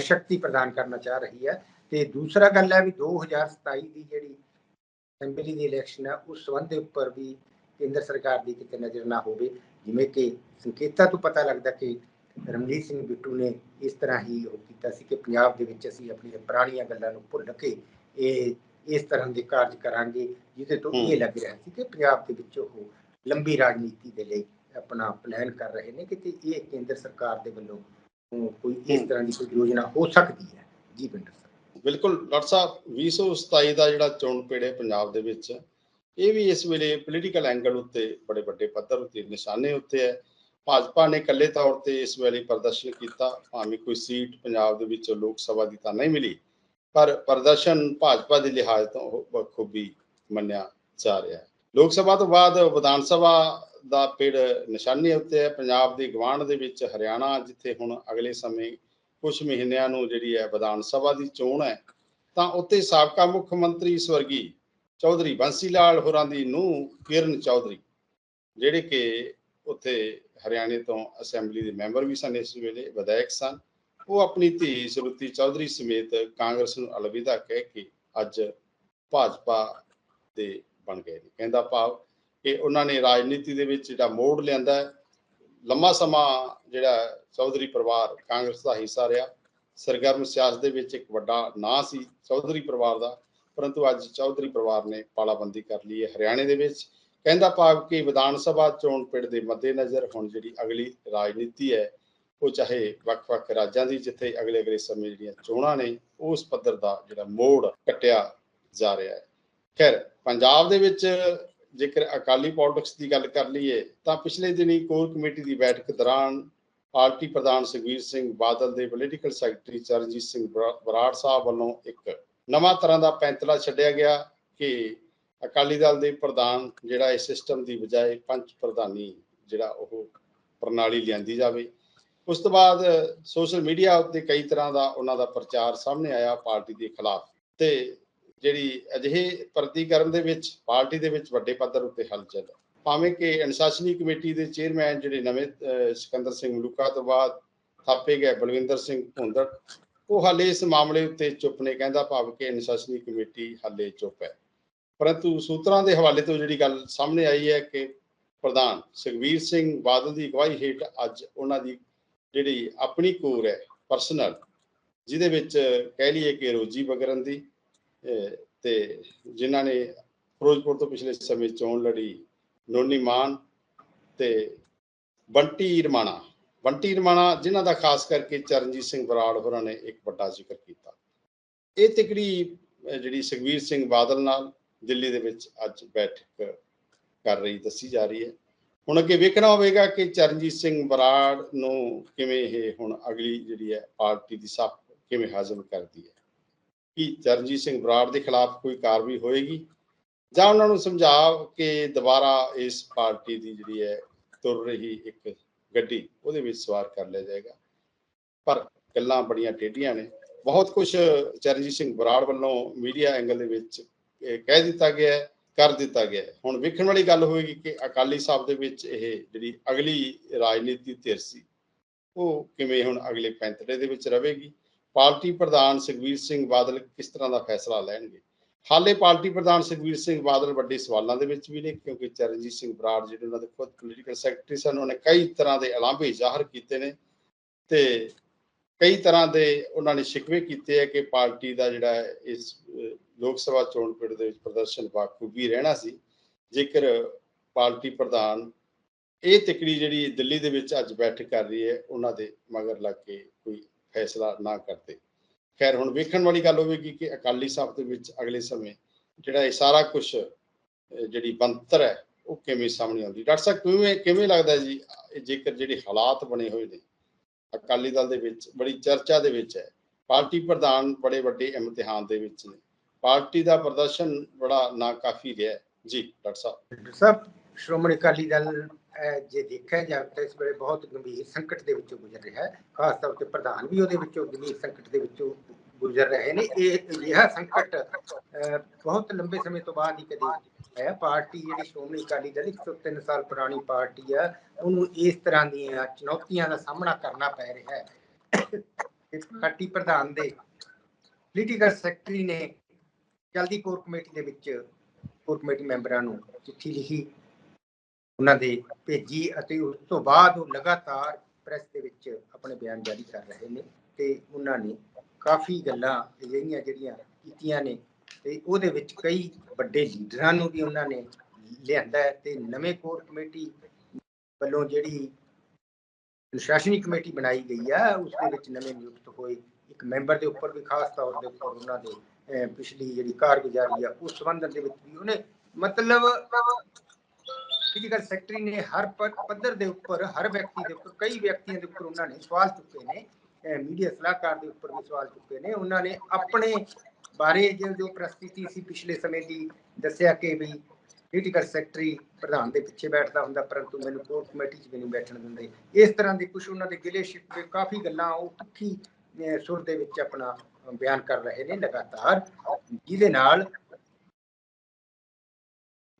Speaker 2: ਸ਼ਕਤੀ ਪ੍ਰਦਾਨ ਕਰਨਾ ਚਾਹ ਰਹੀ ਹੈ? ਤੇ ਦੂਸਰਾ ਗੱਲ ਹੈ ਵੀ 2027 ਦੀ ਜਿਹੜੀ ਅਸੈਂਬਲੀ ਦੀ ਇਲੈਕਸ਼ਨ ਹੈ, ਉਸ ਸੰਬੰਧ ਦੇ ਉੱਪਰ ਵੀ ਕੇਂਦਰ ਸਰਕਾਰ ਦੀ ਕਿਤੇ ਨਜ਼ਰ ਨਾ ਹੋਵੇ। ਜਿਵੇਂ ਕਿ ਸੰਕੇਤਾਂ ਤੋਂ ਪਤਾ ਲੱਗਦਾ ਕਿ ਰਮਨੀਤ ਸਿੰਘ ਬਿੱਟੂ ਨੇ ਇਸ ਤਰ੍ਹਾਂ ਹੀ ਉਹ ਕੀਤਾ ਸੀ ਕਿ ਪੰਜਾਬ ਦੇ ਵਿੱਚ ਅਸੀਂ ਆਪਣੀਆਂ ਪੁਰਾਣੀਆਂ ਗੱਲਾਂ ਨੂੰ ਭੁੱਲ ਕੇ ਇਹ ਇਸ ਤਰ੍ਹਾਂ ਦੇ ਕਾਰਜ ਕਰਾਂਗੇ ਜਿਹਦੇ ਤੋਂ ਇਹ। ਲੱਗ ਰਿਹਾ ਸੀ ਕਿ ਪੰਜਾਬ ਦੇ ਵਿੱਚ ਉਹ ਲੰਬੀ ਰਾਜਨੀਤੀ ਦੇ ਲਈ ਆਪਣਾ ਪਲਾਨ ਕਰ ਰਹੇ ਨੇ ਕਿ ਤੇ ਇਹ ਕੇਂਦਰ ਸਰਕਾਰ ਦੇ ਵੱਲੋਂ ਕੋਈ ਇਸ। ਤਰ੍ਹਾਂ ਦੀ ਕੋਈ ਯੋਜਨਾ ਹੋ ਸਕਦੀ ਹੈ ਜੀ ਬਿੰਦਰ ਸਾਹਿਬ
Speaker 1: ਬਿਲਕੁਲ ਡਾਕਟਰ ਸਾਹਿਬ 2027 ਦਾ ਜਿਹੜਾ ਚੋਣ ਪੇੜੇ ਪੰਜਾਬ ਦੇ ਵਿੱਚ ਇਹ ਵੀ ਇਸ ਵੇਲੇ ਪੋਲੀਟੀਕਲ ਐਂਗਲ ਉੱਤੇ ਬੜੇ ਵੱਡੇ ਪੱਧਰ ਉੱਤੇ ਨਿਸ਼ਾਨੇ ਉੱਤੇ ਹੈ ਭਾਜਪਾ ਨੇ ਇਕੱਲੇ ਤੌਰ ਤੇ ਇਸ ਵੇਲੇ ਪ੍ਰਦਰਸ਼ਨ ਕੀਤਾ, ਭਾਵੇਂ ਕੋਈ ਸੀਟ ਪੰਜਾਬ ਦੇ ਵਿੱਚ ਲੋਕ ਸਭਾ ਦੀ ਤਾਂ ਨਹੀਂ ਮਿਲੀ, ਪਰ ਪ੍ਰਦਰਸ਼ਨ ਭਾਜਪਾ ਦੇ ਲਿਹਾਜ਼ ਤੋਂ ਬਖੂਬੀ ਮੰਨਿਆ ਜਾ ਰਿਹਾ ਹੈ। ਲੋਕ ਸਭਾ ਤੋਂ ਬਾਅਦ ਵਿਧਾਨ ਸਭਾ ਦਾ ਪਿੜ ਨਿਸ਼ਾਨੇ ਉੱਤੇ ਹੈ। ਪੰਜਾਬ ਦੇ ਗਵਾਂਢ ਦੇ ਵਿੱਚ ਹਰਿਆਣਾ, ਜਿੱਥੇ ਹੁਣ ਅਗਲੇ ਸਮੇਂ ਕੁਝ ਮਹੀਨਿਆਂ ਨੂੰ ਜਿਹੜੀ ਹੈ ਵਿਧਾਨ ਸਭਾ ਦੀ ਚੋਣ ਹੈ, ਤਾਂ ਉੱਥੇ ਸਾਬਕਾ ਮੁੱਖ ਮੰਤਰੀ ਸਵਰਗੀ ਚੌਧਰੀ ਬੰਸੀ ਲਾਲ ਹੋਰਾਂ ਦੀ ਨੂੰਹ ਕਿਰਨ ਚੌਧਰੀ, ਜਿਹੜੇ ਕਿ ਉੱਥੇ ਹਰਿਆਣੇ ਤੋਂ ਅਸੈਂਬਲੀ ਦੇ ਮੈਂਬਰ ਵੀ ਸਨ ਇਸ ਵੇਲੇ, ਵਿਧਾਇਕ ਸਨ। ਉਹ ਆਪਣੀ ਧੀ ਸਰੂਤੀ ਚੌਧਰੀ ਸਮੇਤ ਕਾਂਗਰਸ ਨੂੰ ਅਲਵਿਦਾ ਕਹਿ ਕੇ ਅੱਜ ਭਾਜਪਾ ਦੇ ਬਣ ਗਏ ਨੇ। ਕਹਿੰਦਾ ਭਾਵ ਕਿ ਉਹਨਾਂ ਨੇ ਰਾਜਨੀਤੀ ਦੇ ਵਿੱਚ ਜਿਹੜਾ ਮੋੜ ਲਿਆਂਦਾ ਹੈ, ਲੰਮਾ ਸਮਾਂ ਜਿਹੜਾ ਚੌਧਰੀ ਪਰਿਵਾਰ ਕਾਂਗਰਸ ਦਾ ਹਿੱਸਾ ਰਿਹਾ। ਸਰਗਰਮ ਸਿਆਸਤ ਦੇ ਵਿੱਚ ਇੱਕ ਵੱਡਾ ਨਾਂ ਸੀ ਚੌਧਰੀ ਪਰਿਵਾਰ ਦਾ, ਪਰੰਤੂ ਅੱਜ ਚੌਧਰੀ ਪਰਿਵਾਰ ਨੇ ਪਾਲਾਬੰਦੀ ਕਰ ਲਈ ਹੈ। ਹਰਿਆਣੇ ਦੇ ਵਿੱਚ ਕਹਿੰਦਾ ਭਾਵ ਕਿ ਵਿਧਾਨ ਸਭਾ ਚੋਣ ਪਿੜ ਦੇ ਮੱਦੇਨਜ਼ਰ ਹੁਣ ਜਿਹੜੀ ਅਗਲੀ ਰਾਜਨੀਤੀ ਹੈ, ਉਹ ਚਾਹੇ ਵੱਖ-ਵੱਖ ਰਾਜਾਂ ਦੀ, ਜਿੱਥੇ ਅਗਲੇ ਅਗਲੇ ਸਮੇਂ ਜਿਹੜੀਆਂ ਚੋਣਾਂ ਨੇ, ਉਸ ਪੱਧਰ ਦਾ ਜਿਹੜਾ ਮੋੜ ਕੱਟਿਆ ਜਾ ਰਿਹਾ ਹੈ। ਖੈਰ, ਪੰਜਾਬ ਦੇ ਵਿੱਚ ਜੇਕਰ ਅਕਾਲੀ ਪੋਲਿਟਿਕਸ ਦੀ ਗੱਲ ਕਰ ਲਈਏ, ਤਾਂ ਪਿਛਲੇ ਦਿਨੀ ਕੋਰ ਕਮੇਟੀ ਦੀ ਬੈਠਕ ਦੌਰਾਨ ਪਾਰਟੀ ਪ੍ਰਧਾਨ ਸੁਖਬੀਰ ਸਿੰਘ ਬਾਦਲ ਦੇ ਪੋਲੀਟੀਕਲ ਸੈਕਟਰੀ ਚਰਨਜੀਤ ਸਿੰਘ ਬਰਾ- ਬਰਾੜ ਸਾਹਿਬ ਵੱਲੋਂ ਇੱਕ ਨਵਾਂ ਤਰ੍ਹਾਂ ਦਾ ਪੈਂਤਲਾ ਛੱਡਿਆ ਗਿਆ ਕਿ ਅਕਾਲੀ ਦਲ ਦੇ ਪ੍ਰਧਾਨ ਜਿਹੜਾ ਇਹ ਸਿਸਟਮ ਦੀ ਬਜਾਏ ਪੰਚ ਪ੍ਰਧਾਨੀ ਜਿਹੜਾ ਉਹ ਪ੍ਰਣਾਲੀ ਲਿਆਂਦੀ ਜਾਵੇ। ਉਸ ਤੋਂ ਬਾਅਦ ਸੋਸ਼ਲ ਮੀਡੀਆ ਉੱਤੇ ਕਈ ਤਰ੍ਹਾਂ ਦਾ ਉਹਨਾਂ ਦਾ ਪ੍ਰਚਾਰ ਸਾਹਮਣੇ ਆਇਆ ਪਾਰਟੀ ਦੇ ਖਿਲਾਫ। ਤੇ ਜਿਹੜੀ ਅਜਿਹੇ ਪ੍ਰਤੀਕਰਮ ਦੇ ਵਿੱਚ, ਪਾਰਟੀ ਦੇ ਵਿੱਚ ਵੱਡੇ ਪੱਧਰ ਉੱਤੇ ਹਲਚਲ। ਹੈ ਭਾਵੇਂ ਕਿ ਅਨੁਸ਼ਾਸਨੀ ਕਮੇਟੀ ਦੇ ਚੇਅਰਮੈਨ ਜਿਹੜੇ ਨਵੇਂ ਸਿਕੰਦਰ ਸਿੰਘ ਮਲੂਕਾ ਤੋਂ ਬਾਅਦ ਥਾਪੇ ਗਏ ਬਲਵਿੰਦਰ ਸਿੰਘ ਭੁੰਦੜ, ਉਹ ਹਾਲੇ ਇਸ ਮਾਮਲੇ ਉੱਤੇ ਚੁੱਪ ਨੇ, ਕਹਿੰਦਾ ਭਾਵ ਕਿ ਅਨੁਸ਼ਾਸਨੀ ਕਮੇਟੀ ਹਾਲੇ ਚੁੱਪ ਹੈ। ਪਰੰਤੂ ਸੂਤਰਾਂ ਦੇ ਹਵਾਲੇ ਤੋਂ ਜਿਹੜੀ ਗੱਲ ਸਾਹਮਣੇ ਆਈ ਹੈ ਕਿ ਪ੍ਰਧਾਨ ਸੁਖਬੀਰ ਸਿੰਘ ਬਾਦਲ ਦੀ ਅਗਵਾਈ ਹੇਠ ਅੱਜ ਉਹਨਾਂ ਦੀ ਜਿਹੜੀ ਆਪਣੀ ਕੋਰ ਹੈ ਪਰਸਨਲ ਜਿਹਦੇ ਵਿੱਚ ਕਹਿ ਲਈਏ ਕਿ ਰੋਜੀ ਬਗਰਨ ਦੀ ਅਹ, ਤੇ ਜਿਨ੍ਹਾਂ ਨੇ ਫਿਰੋਜ਼ਪੁਰ ਤੋਂ ਪਿਛਲੇ ਸਮੇਂ ਚੋਣ ਲੜੀ ਨੋਨੀ ਮਾਨ ਤੇ ਬੰਟੀ ਰਮਾਣਾ। ਬੰਟੀ ਰਮਾਣਾ ਜਿਨ੍ਹਾਂ ਦਾ ਖਾਸ ਕਰਕੇ ਚਰਨਜੀਤ ਸਿੰਘ ਬਰਾੜ ਹੋਰਾਂ ਨੇ ਇੱਕ ਵੱਡਾ ਜ਼ਿਕਰ ਕੀਤਾ। ਇਹ ਤਿਕੜੀ ਜਿਹੜੀ ਸੁਖਬੀਰ ਸਿੰਘ ਬਾਦਲ ਨਾਲ ਦਿੱਲੀ ਦੇ ਵਿੱਚ ਅੱਜ ਬੈਠਕ ਕਰ ਰਹੀ, ਦੱਸੀ ਜਾ ਰਹੀ ਹੈ। ਹੁਣ ਅੱਗੇ ਵੇਖਣਾ ਹੋਵੇਗਾ ਕਿ ਚਰਨਜੀਤ ਸਿੰਘ ਬਰਾੜ ਨੂੰ ਕਿਵੇਂ ਇਹ ਹੁਣ ਅਗਲੀ ਜਿਹੜੀ ਹੈ ਪਾਰਟੀ ਦੀ ਸੱਪ ਕਿਵੇਂ ਹਾਜ਼ਮ ਕਰਦੀ ਹੈ। ਕਿ ਚਰਨਜੀਤ ਸਿੰਘ ਬਰਾੜ ਦੇ ਖਿਲਾਫ ਕੋਈ ਕਾਰਵਾਈ ਹੋਏਗੀ? ਜਾਂ ਉਹਨਾਂ ਨੂੰ ਸਮਝਾ ਕੇ ਦੁਬਾਰਾ ਇਸ ਪਾਰਟੀ ਦੀ ਜਿਹੜੀ ਹੈ ਤੁਰ ਰਹੀ ਇੱਕ ਗੱਡੀ, ਉਹਦੇ ਵਿੱਚ ਸਵਾਰ ਕਰ ਲਿਆ ਜਾਏਗਾ। ਪਰ ਗੱਲਾਂ ਬੜੀਆਂ ਟੇਢੀਆਂ ਨੇ। ਬਹੁਤ ਕੁਝ ਚਰਨਜੀਤ ਸਿੰਘ ਬਰਾੜ ਵੱਲੋਂ ਮੀਡੀਆ ਐਂਗਲ ਦੇ ਵਿੱਚ ਕਹਿ ਦਿੱਤਾ ਗਿਆ ਹੈ, ਕਰ ਦਿੱਤਾ ਗਿਆ ਹੈ। ਹੁਣ ਵੇਖਣ ਵਾਲੀ ਗੱਲ ਹੋਏਗੀ ਕਿ ਅਕਾਲੀ ਸਾਹਿਬ ਦੇ ਵਿੱਚ ਇਹ ਜਿਹੜੀ ਅਗਲੀ ਰਾਜਨੀਤੀ ਧਿਰ ਸੀ, ਉਹ ਕਿਵੇਂ ਹੁਣ ਅਗਲੇ ਪੈਂਤੜੇ ਦੇ ਵਿੱਚ ਰਹੇਗੀ ਪਾਰਟੀ ਪ੍ਰਧਾਨ ਸੁਖਬੀਰ ਸਿੰਘ ਬਾਦਲ ਕਿਸ ਤਰ੍ਹਾਂ ਦਾ ਫੈਸਲਾ ਲੈਣਗੇ ਹਾਲੇ ਪਾਰਟੀ ਪ੍ਰਧਾਨ ਸੁਖਬੀਰ ਸਿੰਘ ਬਾਦਲ ਵੱਡੇ ਸਵਾਲਾਂ ਦੇ ਵਿੱਚ ਵੀ ਨੇ, ਕਿਉਂਕਿ ਚਰਨਜੀਤ ਸਿੰਘ ਬਰਾੜ ਜਿਹੜੇ ਉਹਨਾਂ ਦੇ ਖੁਦ ਪੋਲੀਟੀਕਲ ਸੈਕਟਰੀ ਸਨ, ਉਹਨੇ ਕਈ ਤਰ੍ਹਾਂ ਦੇ ਐਲਾਂਭੇ ਜ਼ਾਹਰ ਕੀਤੇ ਨੇ ਤੇ ਕਈ ਤਰ੍ਹਾਂ ਦੇ ਉਹਨਾਂ ਨੇ ਸ਼ਿਕਵੇ ਕੀਤੇ ਹੈ ਕਿ ਪਾਰਟੀ ਦਾ ਜਿਹੜਾ ਇਸ ਲੋਕ ਸਭਾ ਚੋਣ ਪਿੰਡ ਦੇ ਵਿੱਚ ਪ੍ਰਦਰਸ਼ਨ ਬਾਖੂਬੀ ਰਹਿਣਾ ਸੀ। ਜੇਕਰ ਪਾਰਟੀ ਪ੍ਰਧਾਨ ਇਹ ਤਿਕੜੀ ਜਿਹੜੀ ਦਿੱਲੀ ਦੇ ਵਿੱਚ ਅੱਜ ਬੈਠਕ ਕਰ ਰਹੀ ਹੈ, ਉਹਨਾਂ ਦੇ ਮਗਰ ਲੱਗ ਕੇ ਕੋਈ ਫੈਸਲਾ ਨਾ ਕਰਦੇ। ਖੈਰ, ਹੁਣ ਵੇਖਣ ਵਾਲੀ ਗੱਲ ਹੋਵੇਗੀ ਕਿ ਅਕਾਲੀ ਸਾਹਿਬ ਦੇ ਵਿੱਚ ਅਗਲੇ ਸਮੇਂ ਜਿਹੜਾ ਇਹ ਸਾਰਾ ਕੁਝ ਜਿਹੜੀ ਬੰਤਰ ਹੈ, ਉਹ ਕਿਵੇਂ ਸਾਹਮਣੇ ਆਉਂਦੀ। ਡਾਕਟਰ ਸਾਹਿਬ, ਕਿਵੇਂ ਕਿਵੇਂ ਲੱਗਦਾ ਜੀ, ਜੇਕਰ ਜਿਹੜੇ ਹਾਲਾਤ ਬਣੇ ਹੋਏ ਨੇ ਅਕਾਲੀ ਦਲ ਦੇ ਵਿੱਚ, ਬੜੀ ਚਰਚਾ ਦੇ ਵਿੱਚ ਹੈ। ਪਾਰਟੀ ਪ੍ਰਧਾਨ ਬੜੇ ਵੱਡੇ ਇਮਤਿਹਾਨ ਦੇ ਵਿੱਚ ਨੇ। ਪਾਰਟੀ ਦਾ ਪ੍ਰਦਰਸ਼ਨ ਬੜਾ ਨਾਕਾਫੀ ਰਿਹਾ ਜੀ, ਡਾਕਟਰ ਸਾਹਿਬ।
Speaker 2: ਡਾਕਟਰ ਸਾਹਿਬ, ਸ਼੍ਰੋਮਣੀ ਅਕਾਲੀ ਦਲ ਜੇ ਦੇਖਿਆ ਜਾਵੇ ਤਾਂ ਇਸ ਵੇਲੇ ਬਹੁਤ ਗੰਭੀਰ ਸੰਕਟ ਦੇ ਵਿੱਚੋਂ ਗੁਜ਼ਰ ਰਿਹਾ ਹੈ। ਖਾਸ ਤੌਰ ਤੇ ਪ੍ਰਧਾਨ ਵੀ ਉਹਦੇ ਵਿੱਚੋਂ ਗੰਭੀਰ ਸੰਕਟ ਦੇ ਵਿੱਚੋਂ ਗੁਜ਼ਰ ਰਹੇ ਨੇ ਇਹ ਅਜਿਹਾ ਸੰਕਟ ਬਹੁਤ ਲੰਬੇ ਸਮੇਂ ਤੋਂ ਬਾਅਦ ਹੀ ਕਦੇ ਹੈ ਪਾਰਟੀ ਜਿਹੜੀ ਸ਼੍ਰੋਮਣੀ ਅਕਾਲੀ ਦਲ 103 ਸਾਲ ਪੁਰਾਣੀ ਪਾਰਟੀ ਆ ਉਹਨੂੰ ਇਸ ਤਰ੍ਹਾਂ ਦੀਆਂ ਚੁਣੌਤੀਆਂ ਦਾ ਸਾਹਮਣਾ ਕਰਨਾ ਪੈ ਰਿਹਾ ਹੈ ਇਸ ਪਾਰਟੀ ਪ੍ਰਧਾਨ ਦੇ ਪੋਲੀਟੀਕਲ ਸੈਕਟਰੀ ਨੇ ਜਲਦੀ ਕੋਰ ਕਮੇਟੀ ਦੇ ਵਿੱਚ ਕੋਰ ਕਮੇਟੀ ਮੈਂਬਰਾਂ ਨੂੰ ਚਿੱਠੀ ਲਿਖੀ ਉਹਨਾਂ ਦੇ ਭੇਜੀ ਅਤੇ ਉਸ ਤੋਂ ਬਾਅਦ ਉਹ ਲਗਾਤਾਰ ਪ੍ਰੈਸ ਦੇ ਵਿੱਚ ਆਪਣੇ ਬਿਆਨ ਜਾਰੀ ਕਰ ਰਹੇ ਨੇ ਤੇ ਉਹਨਾਂ ਨੇ ਕਾਫੀ ਗੱਲਾਂ ਅਜਿਹੀਆਂ ਜਿਹੜੀਆਂ ਕੀਤੀਆਂ ਨੇ ਤੇ ਉਹਦੇ ਵਿੱਚ ਕਈ ਵੱਡੇ ਲੀਡਰਾਂ ਨੂੰ ਵੀ ਉਹਨਾਂ ਨੇ ਲਿਆਂਦਾ ਤੇ ਨਵੇਂ ਕੋਰ ਕਮੇਟੀ ਵੱਲੋਂ ਜਿਹੜੀ ਅਨੁਸ਼ਾਸਨੀ ਕਮੇਟੀ ਬਣਾਈ ਗਈ ਆ, ਉਸ ਦੇ ਵਿੱਚ ਨਵੇਂ ਨਿਯੁਕਤ ਹੋਏ ਇੱਕ ਮੈਂਬਰ ਦੇ ਉੱਪਰ ਵੀ ਖਾਸ ਤੌਰ ਦੇ ਉੱਪਰ ਉਹਨਾਂ ਦੇ ਪਿਛਲੀ ਜਿਹੜੀ ਕਾਰਗੁਜ਼ਾਰੀ ਆ, ਉਸ ਸੰਬੰਧਨ ਦੇ ਵਿੱਚ ਵੀ ਉਹਨੇ ਮਤਲਬ ਫਿਜ਼ੀਕਲ ਸੈਕਟਰੀ ਨੇ ਹਰ ਪੱਧਰ ਦੇ ਉੱਪਰ, ਹਰ ਵਿਅਕਤੀ ਦੇ ਉੱਪਰ, ਕਈ ਵਿਅਕਤੀਆਂ ਦੇ ਉੱਪਰ ਉਹਨਾਂ ਨੇ ਸਵਾਲ ਚੁੱਕੇ ਨੇ ਮੀਡੀਆ ਸਲਾਹਕਾਰ ਦੇ ਉੱਪਰ ਵੀ ਸਵਾਲ ਚੁੱਕੇ ਨੇ। ਉਹਨਾਂ ਨੇ ਆਪਣੇ ਬਾਰੇ ਜੋ ਪ੍ਰਸਥਿਤੀ ਸੀ ਪਿਛਲੇ ਸਮੇਂ ਦੀ, ਦੱਸਿਆ ਕਿ ਵੀ ਪੋਲੀਟੀਕਲ ਸੈਕਟਰੀ ਪ੍ਰਧਾਨ ਦੇ ਪਿੱਛੇ ਬੈਠਦਾ ਹੁੰਦਾ, ਪਰੰਤੂ ਮੈਨੂੰ ਕੋਰ ਕਮੇਟੀ 'ਚ ਵੀ ਨਹੀਂ ਬੈਠਣ ਦਿੰਦੇ। ਇਸ ਤਰ੍ਹਾਂ ਦੇ ਕੁਝ ਉਹਨਾਂ ਦੇ ਗਿਲੇ ਸ਼ਿਕਵੇ ਕਾਫੀ ਗੱਲਾਂ ਉਹ ਤਿੱਖੀ ਸੁਰ ਦੇ ਵਿੱਚ ਆਪਣਾ ਬਿਆਨ ਕਰ ਰਹੇ ਨੇ ਲਗਾਤਾਰ। ਜਿਹਦੇ ਨਾਲ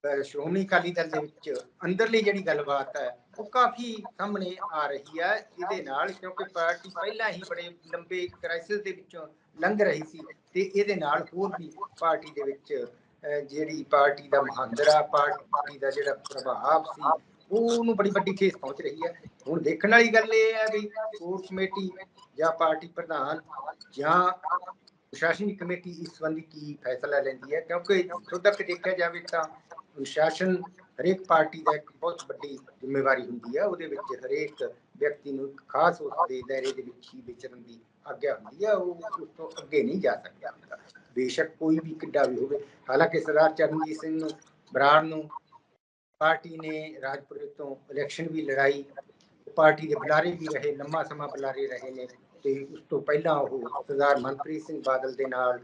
Speaker 2: ਸ਼੍ਰੋਮਣੀ ਅਕਾਲੀ ਦਲ ਦੇ ਵਿੱਚ ਅੰਦਰਲੀ ਜਿਹੜੀ ਗੱਲਬਾਤ ਹੈ ਉਹ ਕਾਫੀ ਸਾਹਮਣੇ ਆ ਰਹੀ ਹੈ, ਇਹਦੇ ਨਾਲ ਕਿਉਂਕਿ ਪਾਰਟੀ ਪਹਿਲਾਂ ਹੀ ਬੜੇ ਲੰਬੇ ਕ੍ਰਾਈਸਿਸ ਦੇ ਵਿੱਚੋਂ ਲੰਘ ਰਹੀ ਸੀ ਤੇ ਇਹਦੇ ਨਾਲ ਹੋਰ ਵੀ ਪਾਰਟੀ ਦੇ ਵਿੱਚ ਜਿਹੜੀ ਪਾਰਟੀ ਦਾ ਮਹਾਂਦਰਾ, ਪਾਰਟੀ ਦਾ ਜਿਹੜਾ ਪ੍ਰਭਾਵ ਸੀ ਉਹ ਉਹਨੂੰ ਬੜੀ ਵੱਡੀ ਖੇਸ ਪਹੁੰਚ ਰਹੀ ਹੈ। ਹੁਣ ਦੇਖਣ ਵਾਲੀ ਗੱਲ ਇਹ ਹੈ ਵੀ ਕੋਰ ਕਮੇਟੀ ਜਾਂ ਪਾਰਟੀ ਪ੍ਰਧਾਨ ਜਾਂ ਪ੍ਰਸ਼ਾਸਨਿਕ ਕਮੇਟੀ ਇਸ ਸੰਬੰਧੀ ਕੀ ਫੈਸਲਾ ਲੈਂਦੀ ਹੈ, ਕਿਉਂਕਿ ਜਦੋਂ ਤੱਕ ਦੇਖਿਆ ਜਾਵੇ ਤਾਂ ਅਨੁਸ਼ਾਸਨ ਹਰੇਕ ਪਾਰਟੀ ਦਾ ਇੱਕ ਬਹੁਤ ਵੱਡੀ ਜ਼ਿੰਮੇਵਾਰੀ ਹੁੰਦੀ ਹੈ ਉਹਦੇ ਵਿੱਚ ਹਰੇਕ ਵਿਅਕਤੀ ਨੂੰ ਖਾਸ ਉਸ ਦੇ ਦਾਇਰੇ ਦੇ ਵਿੱਚ ਹੀ ਵਿਚਰਨ ਦੀ ਆਗਿਆ ਹੁੰਦੀ ਹੈ ਉਹ ਉਸ ਤੋਂ ਅੱਗੇ ਨਹੀਂ ਜਾ ਸਕਦਾ ਹੁੰਦਾ। ਬੇਸ਼ੱਕ ਕੋਈ ਵੀ ਕਿੱਡਾ ਵੀ ਹੋਵੇ, ਹਾਲਾਂਕਿ ਸਰਦਾਰ ਚਰਨਜੀਤ ਸਿੰਘ ਨੂੰ ਬਰਾੜ ਨੂੰ ਪਾਰਟੀ ਨੇ ਰਾਜਪੁਰੇ ਤੋਂ ਇਲੈਕਸ਼ਨ ਵੀ ਲੜਾਈ, ਪਾਰਟੀ ਦੇ ਬੁਲਾਰੇ ਵੀ ਰਹੇ, ਲੰਮਾ ਸਮਾਂ ਬੁਲਾਰੇ ਰਹੇ ਨੇ ਤੇ ਉਸ ਤੋਂ ਪਹਿਲਾਂ ਉਹ ਸਰਦਾਰ ਮਨਪ੍ਰੀਤ ਸਿੰਘ ਬਾਦਲ ਦੇ ਨਾਲ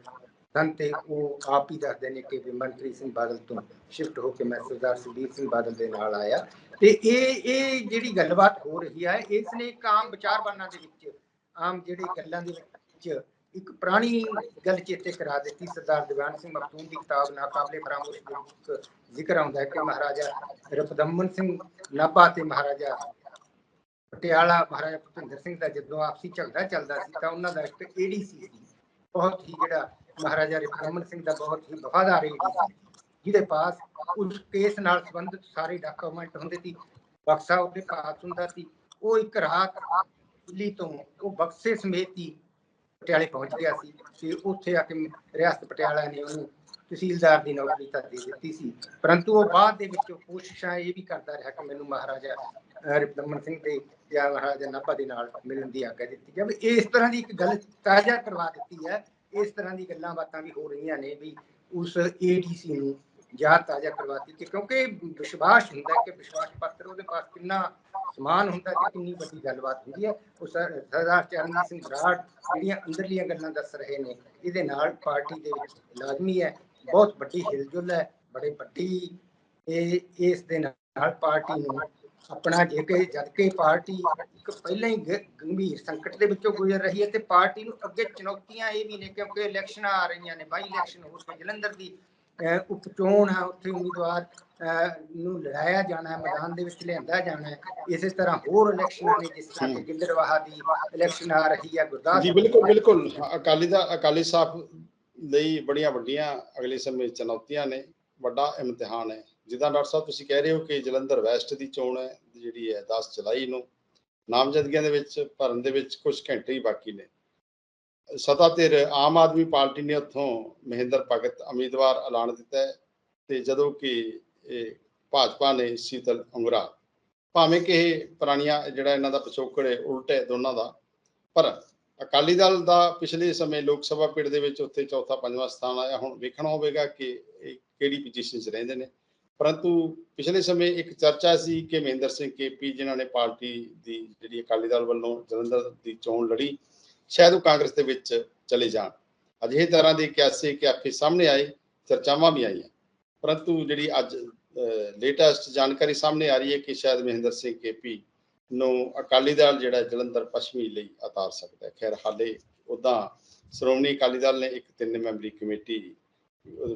Speaker 2: ਸਨ ਤੇ ਉਹ ਆਪ ਹੀ ਦੱਸਦੇ ਨੇ ਕਿ ਮਨਪ੍ਰੀਤ ਸਿੰਘ ਬਾਦਲ ਤੋਂ ਸ਼ਿਫਟ ਹੋ ਕੇ ਮੈਂ ਸਰਦਾਰ ਸੁਖਬੀਰ ਸਿੰਘ ਬਾਦਲ ਦੇ ਨਾਲ ਆਇਆ। ਤੇ ਇਹ ਇਹ ਜਿਹੜੀ ਗੱਲਬਾਤ ਹੋ ਰਹੀ ਹੈ ਇਸ ਨੇ ਇੱਕ ਆਮ ਵਿਚਾਰਵਾਨਾਂ ਦੇ ਵਿੱਚ, ਆਮ ਜਿਹੜੇ ਗੱਲਾਂ ਦੇ ਵਿੱਚ ਇੱਕ ਪੁਰਾਣੀ ਗੱਲ ਚੇਤੇ ਕਰਾ ਦਿੱਤੀ। ਸਰਦਾਰ ਦੀਵਾਨ ਸਿੰਘ ਮਖਤੂਮ ਦੀ ਕਿਤਾਬ ਨਾਕਾਬਲੇ ਫਰਾਮੋਸ਼ ਦੇ ਵਿੱਚ ਜ਼ਿਕਰ ਆਉਂਦਾ ਹੈ ਕਿ ਮਹਾਰਾਜਾ ਰਪਦਮਨ ਸਿੰਘ ਨਾਭਾ ਤੇ ਮਹਾਰਾਜਾ ਪਟਿਆਲਾ, ਮਹਾਰਾਜਾ ਭੁਪਿੰਦਰ ਸਿੰਘ ਦਾ ਜਦੋਂ ਆਪਸੀ ਝਗੜਾ ਚੱਲਦਾ ਸੀ ਤਾਂ ਉਹਨਾਂ ਦਾ ਇੱਕ ਏਡੀਸੀ ਸੀ। ਬਹੁਤ ਹੀ ਜਿਹੜਾ ਮਹਾਰਾਜਾ ਰਪਦਮਨ ਸਿੰਘ ਦਾ ਬਹੁਤ ਹੀ ਵਫਾਦਾਰ ਏਡੀਸੀ ਜਿਹਦੇ ਪਾਸ ਉਸ ਕੇਸ ਨਾਲ ਸੰਬੰਧਿਤ ਸਾਰੇ ਡਾਕੂਮੈਂਟ ਹੁੰਦੇ ਸੀ। ਬਕਸਾ ਉਹਦੇ ਪਾਸ ਹੁੰਦਾ ਸੀ। ਉਹ ਇੱਕ ਰਾਤ ਦਿੱਲੀ ਤੋਂ ਉਹ ਬਕਸੇ ਸਮੇਤ ਹੀ ਪਟਿਆਲੇ ਪਹੁੰਚ ਗਿਆ ਸੀ ਤੇ ਉੱਥੇ ਆ ਕੇ ਰਿਆਸਤ ਪਟਿਆਲਾ ਨੇ ਉਹਨੂੰ ਤਹਿਸੀਲਦਾਰ ਦੀ ਨੌਕਰੀ ਤਾਂ ਦੇ ਦਿੱਤੀ ਸੀ। ਪਰੰਤੂ ਉਹ ਬਾਅਦ ਦੇ ਵਿੱਚ ਕੋਸ਼ਿਸ਼ਾਂ ਇਹ ਵੀ ਕਰਦਾ ਰਿਹਾ ਕਿ ਮੈਨੂੰ ਮਹਾਰਾਜਾ ਅਹ, ਸਿੰਘ ਦੇ ਜਾਂ ਮਹਾਰਾਜਾ ਨਾਭਾ ਦੇ ਨਾਲ ਮਿਲਣ ਦੀ ਆਗਿਆ ਦਿੱਤੀ ਜਾਵੇ। ਇਸ ਤਰ੍ਹਾਂ ਦੀ ਇੱਕ ਗੱਲ ਤਾਜ਼ਾ ਕਰਵਾ ਦਿੱਤੀ ਹੈ ਇਸ ਤਰ੍ਹਾਂ ਦੀ ਗੱਲਾਂ ਬਾਤਾਂ ਵੀ ਹੋ ਰਹੀਆਂ ਨੇ ਵੀ ਉਸ ਏਡੀਸੀ ਨੂੰ ਯਾਦ ਤਾਜ਼ਾ ਕਰਵਾਤੀ ਕਿ ਕਿਉਂਕਿ ਵਿਸ਼ਵਾਸ ਹੁੰਦਾ ਕਿ ਵਿਸ਼ਵਾਸ ਪੱਤਰ ਉਹਦੇ ਪਾਸ ਕਿੰਨਾ ਸਮਾਨ ਹੁੰਦਾ ਤੇ ਕਿੰਨੀ ਵੱਡੀ ਗੱਲਬਾਤ ਹੁੰਦੀ ਹੈ। ਉਹ ਸਰ- ਸਰਦਾਰ ਚਰਨਜੀਤ ਸਿੰਘ ਬਰਾੜ ਜਿਹੜੀਆਂ ਅੰਦਰਲੀਆਂ ਗੱਲਾਂ ਦੱਸ ਰਹੇ ਨੇ, ਇਹਦੇ ਨਾਲ ਪਾਰਟੀ ਦੇ ਵਿੱਚ ਲਾਜ਼ਮੀ ਹੈ, ਬਹੁਤ ਵੱਡੀ ਹਿਲਜੁਲ ਹੈ, ਬੜੇ ਵੱਡੀ, ਇਹ, ਇਸ ਦੇ ਨਾਲ ਪਾਰਟੀ ਨੂੰ ਆਪਣਾ ਜੇ ਕਿ ਜਦ ਕਿ ਪਾਰਟੀ ਇੱਕ ਪਹਿਲਾਂ ਹੀ ਗੰਭੀਰ ਸੰਕਟ ਦੇ ਵਿੱਚੋਂ ਗੁਜ਼ਰ ਰਹੀ ਹੈ ਤੇ ਪਾਰਟੀ ਨੂੰ ਅੱਗੇ ਚੁਣੌਤੀਆਂ ਇਹ ਵੀ ਨੇ ਕਿਉਂਕਿ ਇਲੈਕਸ਼ਨਾਂ ਆ ਰਹੀਆਂ ਨੇ, ਬਾਈ ਇਲੈਕਸ਼ਨ ਹੋ ਕੇ ਜਲੰਧਰ ਦੀ ਉਪਚੋਣ ਹੈ, ਉੱਥੇ ਉਮੀਦਵਾਰ ਨੂੰ ਲੜਾਇਆ ਜਾਣਾ ਹੈ, ਮੈਦਾਨ ਦੇ ਵਿੱਚ ਲਿਆਂਦਾ ਜਾਣਾ ਹੈ, ਇਸੇ ਤਰ੍ਹਾਂ ਹੋਰ ਇਲੈਕਸ਼ਨਾਂ ਨੇ ਜਿਸ ਤਰ੍ਹਾਂ ਕਿ ਗਿੱਦੜਵਾਹਾ ਦੀ ਇਲੈਕਸ਼ਨ ਆ ਰਹੀ ਹੈ
Speaker 1: ਜੀ, ਬਿਲਕੁਲ ਬਿਲਕੁਲ, ਅਕਾਲੀ ਦਾ, ਅਕਾਲੀ ਸਾਹਿਬ ਲਈ ਬੜੀਆਂ ਵੱਡੀਆਂ ਅਗਲੇ ਸਮੇਂ ਚੁਣੌਤੀਆਂ ਨੇ, ਵੱਡਾ ਇਮਤਿਹਾਨ ਹੈ, ਜਿੱਦਾਂ ਡਾਕਟਰ ਸਾਹਿਬ ਤੁਸੀਂ ਕਹਿ ਰਹੇ ਹੋ ਕਿ ਜਲੰਧਰ ਵੈਸਟ ਦੀ ਚੋਣ ਹੈ ਜਿਹੜੀ ਹੈ 10 ਜੁਲਾਈ ਨੂੰ, ਨਾਮਜ਼ਦਗੀਆਂ ਦੇ ਵਿੱਚ, ਭਰਨ ਦੇ ਵਿੱਚ ਕੁਝ ਘੰਟੇ ਹੀ ਬਾਕੀ ਨੇ। ਸਤਾ ਧਿਰ ਆਮ ਆਦਮੀ ਪਾਰਟੀ ਨੇ ਉੱਥੋਂ ਮਹਿੰਦਰ ਭਗਤ ਉਮੀਦਵਾਰ ਐਲਾਨ ਦਿੱਤਾ ਹੈ ਤੇ ਜਦੋਂ ਕਿ ਭਾਜਪਾ ਨੇ ਸੀਤਲ ਅੰਗਰਾ ਭਾਵੇਂ ਕਿ ਇਹ ਪੁਰਾਣੀਆਂ ਜਿਹੜਾ ਇਹਨਾਂ ਦਾ ਪਿਛੋਕੜ ਹੈ, ਉਲਟ ਹੈ ਦੋਨਾਂ ਦਾ, ਪਰ ਅਕਾਲੀ ਦਲ ਦਾ ਪਿਛਲੇ ਸਮੇਂ ਲੋਕ ਸਭਾ ਪਿੰਡ ਦੇ ਵਿੱਚ ਉੱਥੇ ਚੌਥਾ, ਪੰਜਵਾਂ ਸਥਾਨ ਆਇਆ। ਹੁਣ ਵੇਖਣਾ ਹੋਵੇਗਾ ਕਿ ਇਹ ਕਿਹੜੀ ਪੋਜੀਸ਼ਨ 'ਚ ਰਹਿੰਦੇ ਨੇ। ਪਰੰਤੂ ਪਿਛਲੇ ਸਮੇਂ ਇੱਕ ਚਰਚਾ ਸੀ ਕਿ ਮਹਿੰਦਰ ਸਿੰਘ ਕੇਪੀ ਜਿਨ੍ਹਾਂ ਨੇ ਪਾਰਟੀ ਦੀ ਜਿਹੜੀ ਅਕਾਲੀ ਦਲ ਵੱਲੋਂ ਜਲੰਧਰ ਦੀ ਚੋਣ ਲੜੀ, ਸ਼ਾਇਦ ਉਹ ਕਾਂਗਰਸ ਦੇ ਵਿੱਚ ਚਲੇ ਜਾਣ। ਅਜਿਹੇ ਤਰ੍ਹਾਂ ਦੇ ਕਿਆਸੇ ਕਿਆਫੇ ਸਾਹਮਣੇ ਆਏ, ਚਰਚਾਵਾਂ ਵੀ ਆਈਆਂ। ਪਰੰਤੂ ਜਿਹੜੀ ਅੱਜ ਲੇਟੈਸਟ ਜਾਣਕਾਰੀ ਸਾਹਮਣੇ ਆ ਰਹੀ ਹੈ ਕਿ ਸ਼ਾਇਦ ਮਹਿੰਦਰ ਸਿੰਘ ਕੇਪੀ ਨੂੰ ਅਕਾਲੀ ਦਲ ਜਿਹੜਾ ਜਲੰਧਰ ਪੱਛਮੀ ਲਈ ਉਤਾਰ ਸਕਦਾ ਹੈ। ਖੈਰ, ਹਾਲੇ ਉਦਾਂ ਸ਼੍ਰੋਮਣੀ ਅਕਾਲੀ ਦਲ ਨੇ ਇੱਕ ਤਿੰਨ ਮੈਂਬਰੀ ਕਮੇਟੀ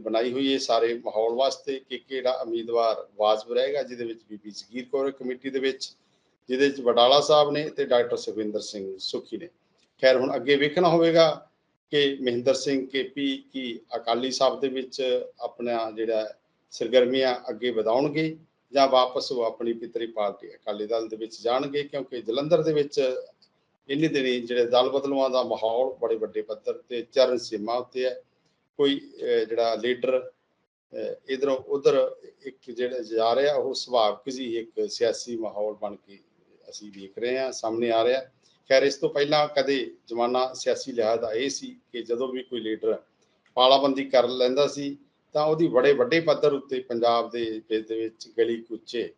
Speaker 1: ਬਣਾਈ ਹੋਈ ਹੈ ਸਾਰੇ ਮਾਹੌਲ ਵਾਸਤੇ ਕਿ ਕਿਹੜਾ ਉਮੀਦਵਾਰ ਵਾਜਬ ਰਹੇਗਾ, ਜਿਹਦੇ ਵਿੱਚ ਬੀਬੀ ਜਗੀਰ ਕੌਰ ਕਮੇਟੀ ਦੇ ਵਿੱਚ, ਜਿਹਦੇ ਵਿੱਚ ਵਡਾਲਾ ਸਾਹਿਬ ਨੇ ਤੇ ਡਾਕਟਰ ਸੁਖਵਿੰਦਰ ਸਿੰਘ ਸੁਖੀ ਨੇ। ਖੈਰ, ਹੁਣ ਅੱਗੇ ਵੇਖਣਾ ਹੋਵੇਗਾ ਕਿ ਮਹਿੰਦਰ ਸਿੰਘ ਕੇਪੀ ਕੀ ਅਕਾਲੀ ਸਾਹਿਬ ਦੇ ਵਿੱਚ ਆਪਣਾ ਜਿਹੜਾ ਸਰਗਰਮੀਆਂ ਅੱਗੇ ਵਧਾਉਣਗੇ ਜਾਂ ਵਾਪਸ ਉਹ ਆਪਣੀ ਪਿਤਰੀ ਪਾਰਟੀ ਅਕਾਲੀ ਦਲ ਦੇ ਵਿੱਚ ਜਾਣਗੇ, ਕਿਉਂਕਿ ਜਲੰਧਰ ਦੇ ਵਿੱਚ ਇੰਨੇ ਦਿਨੀ ਜਿਹੜੇ ਦਲ ਬਦਲੂਆਂ ਦਾ ਮਾਹੌਲ ਬੜੇ ਵੱਡੇ ਪੱਧਰ ਤੇ ਚਰਨ ਸੀਮਾ ਉੱਤੇ ਹੈ। ਕੋਈ ਅਹ, ਜਿਹੜਾ ਲੀਡਰ ਇਧਰੋਂ ਉਧਰ ਇੱਕ ਜਿਹੜਾ ਜਾ ਰਿਹਾ ਉਹ ਸੁਭਾਵਿਕ ਜੀ ਇੱਕ ਸਿਆਸੀ ਮਾਹੌਲ ਬਣ ਕੇ ਅਸੀਂ ਵੇਖ ਰਹੇ ਹਾਂ ਸਾਹਮਣੇ ਆ ਰਿਹਾ। ਖੈਰ ਇਸ ਤੋਂ ਪਹਿਲਾਂ ਕਦੇ ਜ਼ਮਾਨਾ ਸਿਆਸੀ ਲਿਹਾਜ਼ ਦਾ ਇਹ ਸੀ ਕਿ ਜਦੋਂ ਵੀ ਕੋਈ ਲੀਡਰ ਪਾਲਾਬੰਦੀ ਕਰ ਲੈਂਦਾ ਸੀ ਤਾਂ ਉਹਦੀ ਬੜੇ ਵੱਡੇ ਪੱਧਰ ਉੱਤੇ ਪੰਜਾਬ ਦੇ ਵਿੱਚ ਦੇ ਵਿੱਚ ਗਲੀ ਕੁੱਚੇ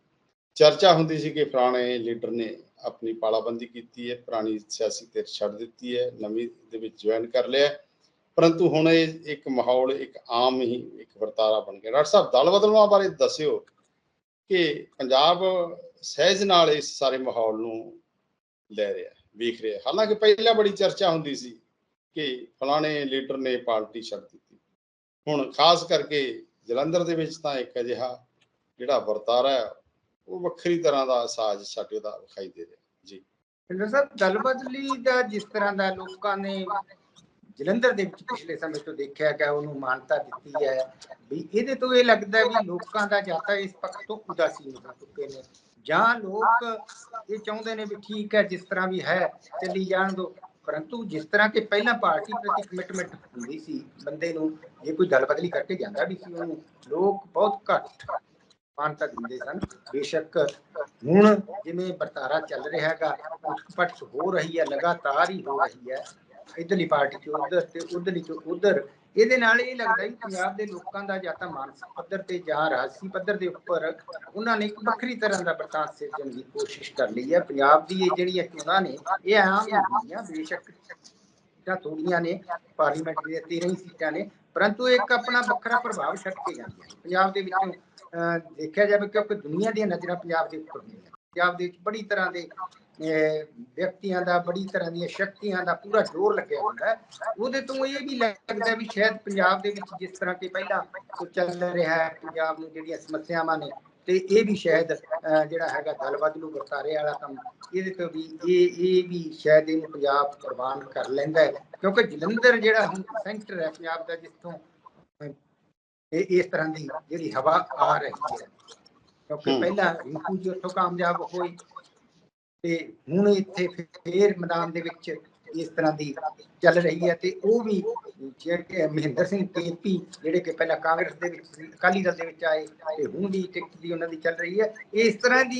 Speaker 1: ਚਰਚਾ ਹੁੰਦੀ ਸੀ ਕਿ ਫਲਾਣੇ ਲੀਡਰ ਨੇ ਆਪਣੀ ਪਾਲਾਬੰਦੀ ਕੀਤੀ ਹੈ ਪੁਰਾਣੀ ਸਿਆਸੀ ਧਿਰ ਛੱਡ ਦਿੱਤੀ ਹੈ ਨਵੀਂ ਦੇ ਵਿੱਚ ਜੁਆਇਨ ਕਰ ਲਿਆ ਪਰੰਤੂ ਹੁਣ ਇਹ ਇੱਕ ਮਾਹੌਲ, ਇੱਕ ਆਮ ਹੀ ਇੱਕ ਵਰਤਾਰਾ ਬਣ ਗਿਆ। ਡਾਕਟਰ ਸਾਹਿਬ, ਦਲ ਬਦਲਵਾਂ ਬਾਰੇ ਦੱਸਿਓ ਕਿ ਪੰਜਾਬ ਸਹਿਜ ਨਾਲ ਇਸ ਸਾਰੇ ਮਾਹੌਲ ਨੂੰ ਲੈ ਰਿਹਾ, ਵੇਖ ਰਿਹਾ। ਹਾਲਾਂਕਿ ਪਹਿਲਾਂ ਬੜੀ ਚਰਚਾ ਹੁੰਦੀ ਸੀ ਕਿ ਫਲਾਣੇ ਲੀਡਰ ਨੇ ਪਾਰਟੀ ਛੱਡ ਦਿੱਤੀ। ਹੁਣ ਖਾਸ ਕਰਕੇ ਜਲੰਧਰ ਦੇ ਵਿੱਚ ਤਾਂ ਇੱਕ ਅਜਿਹਾ ਜਿਹੜਾ ਵਰਤਾਰਾ ਹੈ, ਉਹ ਵੱਖਰੀ ਤਰ੍ਹਾਂ ਦਾ ਸਾਜ਼ ਸਾਡੇ ਦਾ ਵਿਖਾਈ ਦੇ ਰਿਹਾ। ਜੀ।
Speaker 2: ਪਿੰਡਰ ਸਾਹਿਬ, ਦਲ ਬਦਲੀ ਦਾ ਜਿਸ ਤਰ੍ਹਾਂ ਦਾ ਲੋਕਾਂ ਨੇ ਜਲੰਧਰ ਦੇ ਵਿੱਚ ਪਿਛਲੇ ਸਮੇਂ ਤੋਂ ਦੇਖਿਆ ਗਿਆ, ਉਹਨੂੰ ਮਾਨਤਾ ਦਿੱਤੀ ਹੈ ਵੀ ਇਹਦੇ ਤੋਂ ਇਹ ਲੱਗਦਾ ਵੀ ਲੋਕਾਂ ਦਾ ਜਾਤਾ ਇਸ ਪੱਖ ਤੋਂ ਉਦਾਸੀਨ ਹੋ ਚੁੱਕੇ ਨੇ, ਜਾਂ ਲੋਕ ਇਹ ਚਾਹੁੰਦੇ ਨੇ ਵੀ ਠੀਕ ਹੈ, ਜਿਸ ਤਰ੍ਹਾਂ ਵੀ ਹੈ, ਚੱਲੀ ਜਾਣ ਦੋ। ਪਰੰਤੂ ਜਿਸ ਤਰ੍ਹਾਂ ਕਿ ਪਹਿਲਾਂ ਪਾਰਟੀ ਪ੍ਰਤੀ ਕਮਿਟਮੈਂਟ ਹੁੰਦੀ ਸੀ ਬੰਦੇ ਨੂੰ, ਜੇ ਕੋਈ ਦਲ ਬਦਲੀ ਕਰਕੇ ਜਾਂਦਾ ਵੀ ਸੀ ਉਹਨੂੰ, ਲੋਕ ਬਹੁਤ ਘੱਟ ਮਾਨਤਾ ਦਿੰਦੇ ਸਨ। ਬੇਸ਼ੱਕ ਹੁਣ ਜਿਵੇਂ ਵਰਤਾਰਾ ਚੱਲ ਰਿਹਾ ਹੈਗਾ ਉਠਪਟ ਹੋ ਰਹੀ ਹੈ, ਲਗਾਤਾਰ ਹੀ ਹੋ ਰਹੀ ਹੈ ਇਧਰਲੀ ਪਾਰਟੀ ਚ ਉਧਰ ਤੇ ਉਧਰਲੀ ਚ ਉਧਰ। ਇਹਦੇ ਨਾਲ ਇਹ ਲੱਗਦਾ ਵੀ ਪੰਜਾਬ ਦੇ ਲੋਕਾਂ ਦਾ ਜਾਂ ਤਾਂ ਮਾਨਸਿਕ ਪੱਧਰ ਤੇ ਜਾਂ ਰਾਜਸੀ ਪੱਧਰ ਦੇ ਉੱਪਰ ਉਹਨਾਂ ਨੇ ਇੱਕ ਵੱਖਰੀ ਤਰ੍ਹਾਂ ਦਾ ਵਰਤਾਂਤ ਸਿਰਜਣ ਦੀ ਕੋਸ਼ਿਸ਼ ਕਰ ਲਈ ਹੈ। ਪੰਜਾਬ ਦੀ ਇਹ ਜਿਹੜੀਆਂ ਚੋਣਾਂ ਨੇ ਇਹ ਆਮ ਹੀ ਹੋਈਆਂ ਬੇਸ਼ੱਕ ਜਾਂ ਥੋੜੀਆਂ ਨੇ ਪਾਰਲੀਮੈਂਟ ਦੀਆਂ 13 ਸੀਟਾਂ ਨੇ ਪਰੰਤੂ ਇੱਕ ਆਪਣਾ ਵੱਖਰਾ ਪ੍ਰਭਾਵ ਛੱਡ ਕੇ ਜਾਂਦੀਆਂ ਪੰਜਾਬ ਦੇ ਵਿੱਚੋਂ ਅਹ, ਦੇਖਿਆ ਜਾਵੇ ਕਿਉਂਕਿ ਦੁਨੀਆ ਦੀਆਂ ਨਜ਼ਰਾਂ ਪੰਜਾਬ ਦੇ ਉੱਪਰ ਨੇ। ਪੰਜਾਬ ਦੇ ਵਿੱਚ ਬੜੀ ਤਰ੍ਹਾਂ ਦੇ ਵਿਅਕਤੀਆਂ ਦਾ ਬੜੀ ਤਰ੍ਹਾਂ ਦੀਆਂ ਸ਼ਕਤੀਆਂ ਦਾ ਪੂਰਾ ਜ਼ੋਰ ਲੱਗਿਆ ਹੁੰਦਾ ਹੈ। ਉਹਦੇ ਤੋਂ ਇਹ ਵੀ ਲੱਗਦਾ ਵੀ ਸ਼ਾਇਦ ਪੰਜਾਬ ਦੇ ਵਿੱਚ ਜਿਸ ਤਰ੍ਹਾਂ ਕਿ ਪਹਿਲਾਂ ਚੱਲ ਰਿਹਾ ਹੈ ਪੰਜਾਬ ਨੂੰ ਜਿਹੜੀਆਂ ਸਮੱਸਿਆਵਾਂ ਨੇ ਤੇ ਇਹ ਵੀ ਸ਼ਾਇਦ ਜਿਹੜਾ ਹੈਗਾ ਦਲ ਬਦਲੂ ਵਰਤਾਰੇ ਵਾਲਾ ਕੰਮ ਇਹਦੇ ਤੋਂ ਵੀ ਇਹ ਇਹ ਵੀ ਸ਼ਾਇਦ ਇਹਨੂੰ ਪੰਜਾਬ ਕੁਰਬਾਨ ਕਰ ਲੈਂਦਾ ਹੈ। ਕਿਉਂਕਿ ਜਲੰਧਰ ਜਿਹੜਾ ਹੁਣ ਸੈਂਟਰ ਹੈ ਪੰਜਾਬ ਦਾ ਜਿੱਥੋਂ ਇਹ ਇਸ ਤਰ੍ਹਾਂ ਦੀ ਜਿਹੜੀ ਹਵਾ ਆ ਰਹੀ ਹੈ। ਕਿਉਂਕਿ। ਪਹਿਲਾਂ ਰਿੰਕੂ ਜੀ ਉੱਥੋਂ ਕਾਮਯਾਬ ਹੋਈ ਤੇ ਹੁਣ ਇੱਥੇ ਫੇਰ ਮੈਦਾਨ ਦੇ ਵਿੱਚ ਇਸ ਤਰ੍ਹਾਂ ਦੀ ਚੱਲ ਰਹੀ ਹੈ ਤੇ ਉਹ ਵੀ ਜਿਹੜੇ ਮਹਿੰਦਰ ਸਿੰਘ ਕੇਪੀ, ਜਿਹੜੇ ਕਿ ਪਹਿਲਾਂ ਕਾਂਗਰਸ ਦੇ ਵਿੱਚ ਅਕਾਲੀ ਦਲ ਦੇ ਵਿੱਚ ਆਏ ਤੇ ਹੁਣ ਵੀ ਟਿਕਟ ਦੀ ਉਹਨਾਂ ਦੀ ਚੱਲ ਰਹੀ ਹੈ। ਇਸ ਤਰ੍ਹਾਂ ਦੀ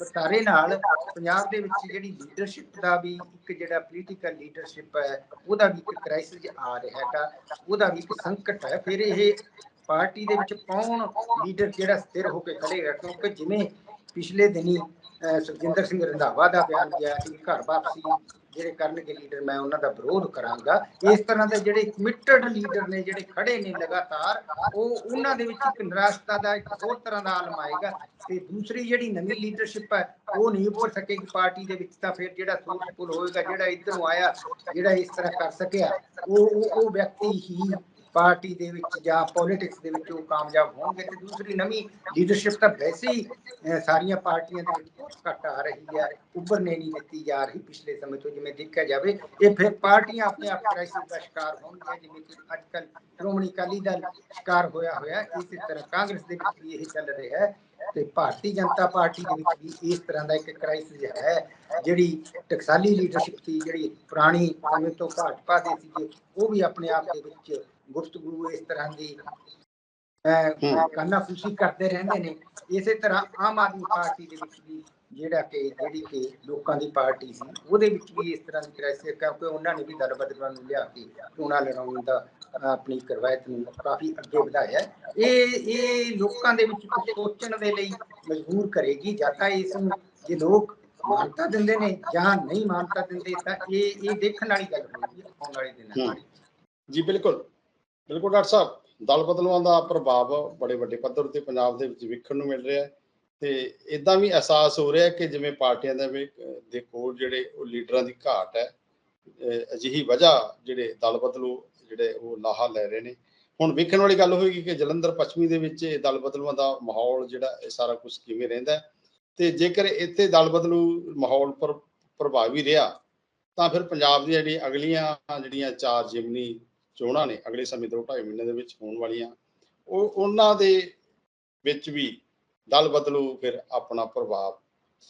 Speaker 2: ਵਤਾਰੇ ਨਾਲ ਪੰਜਾਬ ਦੇ ਵਿੱਚ ਜਿਹੜੀ ਲੀਡਰਸ਼ਿਪ ਦਾ ਵੀ ਇੱਕ ਜਿਹੜਾ ਪੋਲੀਟੀਕਲ ਲੀਡਰਸ਼ਿਪ ਹੈ, ਉਹਦਾ ਵੀ ਇੱਕ ਕ੍ਰਾਈਸਿਸ ਆ ਰਿਹਾ ਹੈਗਾ, ਉਹਦਾ ਵੀ ਇੱਕ ਸੰਕਟ ਹੈ। ਫਿਰ ਇਹ ਪਾਰਟੀ ਦੇ ਵਿੱਚ ਕੌਣ ਲੀਡਰ ਜਿਹੜਾ ਸਥਿਰ ਹੋ ਕੇ ਖੜੇਗਾ ਕਿਉਂਕਿ ਜਿਵੇਂ ਪਿਛਲੇ ਦਿਨੀ ਸੁਖਜਿੰਦਰ ਸਿੰਘ ਰੰਧਾਵਾ ਦਾ ਬਿਆਨ ਗਿਆ ਕਿ ਘਰ ਵਾਪਸੀ ਜਿਹੜੇ ਕਰਨਗੇ ਲੀਡਰ ਮੈਂ ਉਹਨਾਂ ਦਾ ਵਿਰੋਧ ਕਰਾਂਗਾ। ਇਸ ਤਰ੍ਹਾਂ ਦੇ ਜਿਹੜੇ ਕਮਿਟਡ ਲੀਡਰ ਨੇ, ਜਿਹੜੇ ਖੜੇ ਨੇ ਲਗਾਤਾਰ, ਉਹ ਉਹਨਾਂ ਦੇ ਵਿੱਚ ਇੱਕ ਨਿਰਾਸ਼ਤਾ ਦਾ, ਇੱਕ ਹੋਰ ਤਰ੍ਹਾਂ ਦਾ ਆਲਮ ਆਏਗਾ ਤੇ ਦੂਸਰੀ ਜਿਹੜੀ ਨਵੀਂ ਲੀਡਰਸ਼ਿਪ ਹੈ, ਉਹ ਨਹੀਂ ਉੱਭਰ ਸਕੇਗੀ ਪਾਰਟੀ ਦੇ ਵਿੱਚ ਤਾਂ ਫਿਰ ਜਿਹੜਾ ਸੂਰਜਪੁਰ ਹੋਏਗਾ, ਜਿਹੜਾ ਇੱਧਰੋਂ ਆਇਆ, ਜਿਹੜਾ ਇਸ ਤਰ੍ਹਾਂ ਕਰ ਸਕਿਆ ਉਹ- ਉਹ ਵਿਅਕਤੀ ਹੀ ਪਾਰਟੀ ਦੇ ਵਿੱਚ ਜਾਂ ਪੋਲਿਟਿਕਸ ਦੇ ਵਿੱਚ ਉਹ ਕਾਮਯਾਬ ਹੋਣਗੇ ਤੇ ਦੂਸਰੀ ਨਵੀਂ ਲੀਡਰਸ਼ਿਪ ਤਾਂ ਵੈਸੇ ਹੀ ਸਾਰੀਆਂ ਪਾਰਟੀਆਂ ਦੇ ਵਿੱਚ ਬਹੁਤ ਘੱਟ ਆ ਰਹੀ ਹੈ, ਉੱਭਰਨੇ ਨਹੀਂ ਦਿੱਤੀ ਜਾ ਰਹੀ ਪਿਛਲੇ ਸਮੇਂ ਤੋਂ ਜਿਵੇਂ ਦੇਖਿਆ ਜਾਵੇ, ਇਹ ਫਿਰ ਪਾਰਟੀਆਂ ਆਪਣੇ ਆਪ ਕ੍ਰਾਈਸਿਸ ਦਾ ਸ਼ਿਕਾਰ ਹੋਣਗੀਆਂ, ਜਿਵੇਂ ਕਿ ਅੱਜ ਸ਼੍ਰੋਮਣੀ ਅਕਾਲੀ ਦਲ ਸ਼ਿਕਾਰ ਹੋਇਆ ਹੋਇਆ ਇਸੇ ਤਰ੍ਹਾਂ ਕਾਂਗਰਸ ਦੇ ਵਿੱਚ ਵੀ ਇਹ ਚੱਲ ਰਿਹਾ ਹੈ ਤੇ ਭਾਰਤੀ ਜਨਤਾ ਪਾਰਟੀ ਦੇ ਵਿੱਚ ਵੀ ਇਸ ਤਰ੍ਹਾਂ ਦਾ ਇੱਕ ਕ੍ਰਾਈਸਿਸ ਹੈ, ਜਿਹੜੀ ਟਕਸਾਲੀ ਲੀਡਰਸ਼ਿਪ ਸੀ, ਜਿਹੜੀ ਪੁਰਾਣੀ ਸਮੇਂ ਤੋਂ ਭਾਜਪਾ ਦੇ ਸੀਗੇ, ਉਹ ਵੀ ਆਪਣੇ ਆਪ ਦੇ ਵਿੱਚ ਗੁਫ਼ਤਗੂ ਇਸ ਤਰ੍ਹਾਂ ਦੀ। ਕੰਨਾ ਫੂਸੀ ਕਰਦੇ ਰਹਿੰਦੇ ਨੇ ਇਸੇ ਤਰ੍ਹਾਂ ਆਮ ਆਦਮੀ ਪਾਰਟੀ ਦੇ ਵਿੱਚ ਵੀ ਜਿਹੜਾ ਕਿ ਜਿਹੜੀ ਕਿ ਲੋਕਾਂ ਦੀ ਪਾਰਟੀ ਸੀ ਉਹਦੇ ਵਿੱਚ ਵੀ ਇਸ ਤਰ੍ਹਾਂ ਦੀ ਕ੍ਰਾਈਸਿਸ ਕਿਉਂਕਿ ਉਹਨਾਂ ਨੇ ਵੀ ਦਲ ਨੂੰ ਲਿਆ ਕੇ ਚੋਣਾਂ ਲੜਾਉਣ ਦਾ ਆਪਣੀ ਕਰਵਾਇਤ ਨੂੰ ਕਾਫੀ ਅੱਗੇ ਵਧਾਇਆ। ਇਹ ਇਹ ਲੋਕਾਂ ਦੇ ਵਿੱਚ ਕੁਝ ਸੋਚਣ ਦੇ ਲਈ ਮਜਬੂਰ ਕਰੇਗੀ ਜਾਂ ਤਾਂ ਇਸ ਨੂੰ ਜੇ ਲੋਕ ਮਾਨਤਾ ਦਿੰਦੇ ਨੇ ਜਾਂ ਨਹੀਂ ਮਾਨਤਾ ਦਿੰਦੇ ਤਾਂ ਇਹ ਇਹ ਦੇਖਣ ਵਾਲੀ ਗੱਲ ਹੋਊਗੀ ਆਉਣ ਵਾਲੇ ਦਿਨਾਂ
Speaker 1: ਜੀ ਬਿਲਕੁਲ ਬਿਲਕੁਲ ਡਾਕਟਰ ਸਾਹਿਬ, ਦਲ ਬਦਲੂਆਂ ਦਾ ਪ੍ਰਭਾਵ ਬੜੇ ਵੱਡੇ ਪੱਧਰ ਤੇ ਪੰਜਾਬ ਦੇ ਵਿੱਚ ਵੇਖਣ ਨੂੰ ਮਿਲ ਰਿਹਾ ਹੈ ਤੇ ਇਦਾਂ ਵੀ ਅਹਿਸਾਸ ਹੋ ਰਿਹਾ ਕਿ ਜਿਵੇਂ ਪਾਰਟੀਆਂ ਦੇ ਦੇ ਕੋਲ ਜਿਹੜੇ ਉਹ ਲੀਡਰਾਂ ਦੀ ਘਾਟ ਹੈ ਅਜਿਹੀ ਵਜ੍ਹਾ ਜਿਹੜੇ ਦਲ ਬਦਲੂ, ਜਿਹੜੇ ਉਹ ਲਾਹਾ ਲੈ ਰਹੇ ਨੇ। ਹੁਣ ਵੇਖਣ ਵਾਲੀ ਗੱਲ ਹੋਏਗੀ ਕਿ ਜਲੰਧਰ ਪੱਛਮੀ ਦੇ ਵਿੱਚ ਇਹ ਦਲ ਬਦਲੂਆਂ ਦਾ ਮਾਹੌਲ ਜਿਹੜਾ ਇਹ ਸਾਰਾ ਕੁਝ ਕਿਵੇਂ ਰਹਿੰਦਾ ਹੈ। ਤੇ ਜੇਕਰ ਇੱਥੇ ਦਲ ਬਦਲੂ ਮਾਹੌਲ ਪਰ ਪ੍ਰਭਾਵੀ ਰਿਹਾ, ਤਾਂ ਫਿਰ ਪੰਜਾਬ ਦੀਆਂ ਜਿਹੜੀਆਂ ਅਗਲੀਆਂ ਜਿਹੜੀਆਂ ਚਾਰ ਜਿਮਨੀ ਚੋਣਾਂ ਨੇ ਅਗਲੇ ਸਮੇਂ ਦੋ ਢਾਈ ਮਹੀਨੇ ਦੇ ਵਿੱਚ ਹੋਣ ਵਾਲੀਆਂ, ਉਹ ਉਹਨਾਂ ਦੇ ਵਿੱਚ ਵੀ ਦਲ ਬਦਲੂ, ਫਿਰ ਆਪਣਾ ਪ੍ਰਭਾਵ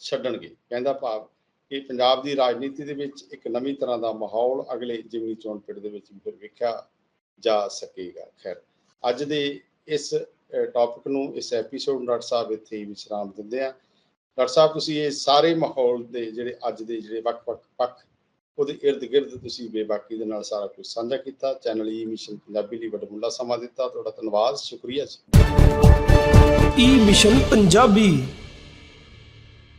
Speaker 1: ਛੱਡਣਗੇ। ਕਹਿੰਦਾ ਭਾਵ ਕਿ ਪੰਜਾਬ ਦੀ ਰਾਜਨੀਤੀ ਦੇ ਵਿੱਚ ਇੱਕ ਨਵੀਂ ਤਰ੍ਹਾਂ ਦਾ ਮਾਹੌਲ ਅਗਲੇ ਜਿਮਨੀ ਚੋਣ ਪਿੰਡ ਦੇ ਵਿੱਚ ਫਿਰ ਵੇਖਿਆ ਜਾ ਸਕੇਗਾ। ਖੈਰ, ਅੱਜ ਦੇ ਇਸ ਟੌਪਿਕ ਨੂੰ ਇਸ ਐਪੀਸੋਡ ਨੂੰ ਡਾਕਟਰ ਸਾਹਿਬ ਇੱਥੇ ਹੀ ਵਿਸ਼ਰਾਮ ਦਿੰਦੇ ਆ ਡਾਕਟਰ ਸਾਹਿਬ, ਤੁਸੀਂ ਇਹ ਸਾਰੇ ਮਾਹੌਲ ਦੇ ਜਿਹੜੇ ਅੱਜ ਦੇ ਜਿਹੜੇ ਵੱਖ-ਵੱਖ ਪੱਖ ਉਹਦੇ ird gird ਤੁਸੀਂ ਬੇਬਾਕੀ ਦੇ ਨਾਲ ਸਾਰਾ ਕੁਝ ਸਾਂਝਾ ਕੀਤਾ। ਚੈਨਲ ਈ ਮਿਸ਼ਨ ਪੰਜਾਬੀ ਲਈ ਵੱਡਮੁੱਲਾ ਸਮਾਂ ਦਿੱਤਾ। ਤੁਹਾਡਾ ਧੰਨਵਾਦ, ਸ਼ੁਕਰੀਆ ਜੀ।
Speaker 3: e ਈ ਮਿਸ਼ਨ ਪੰਜਾਬੀ।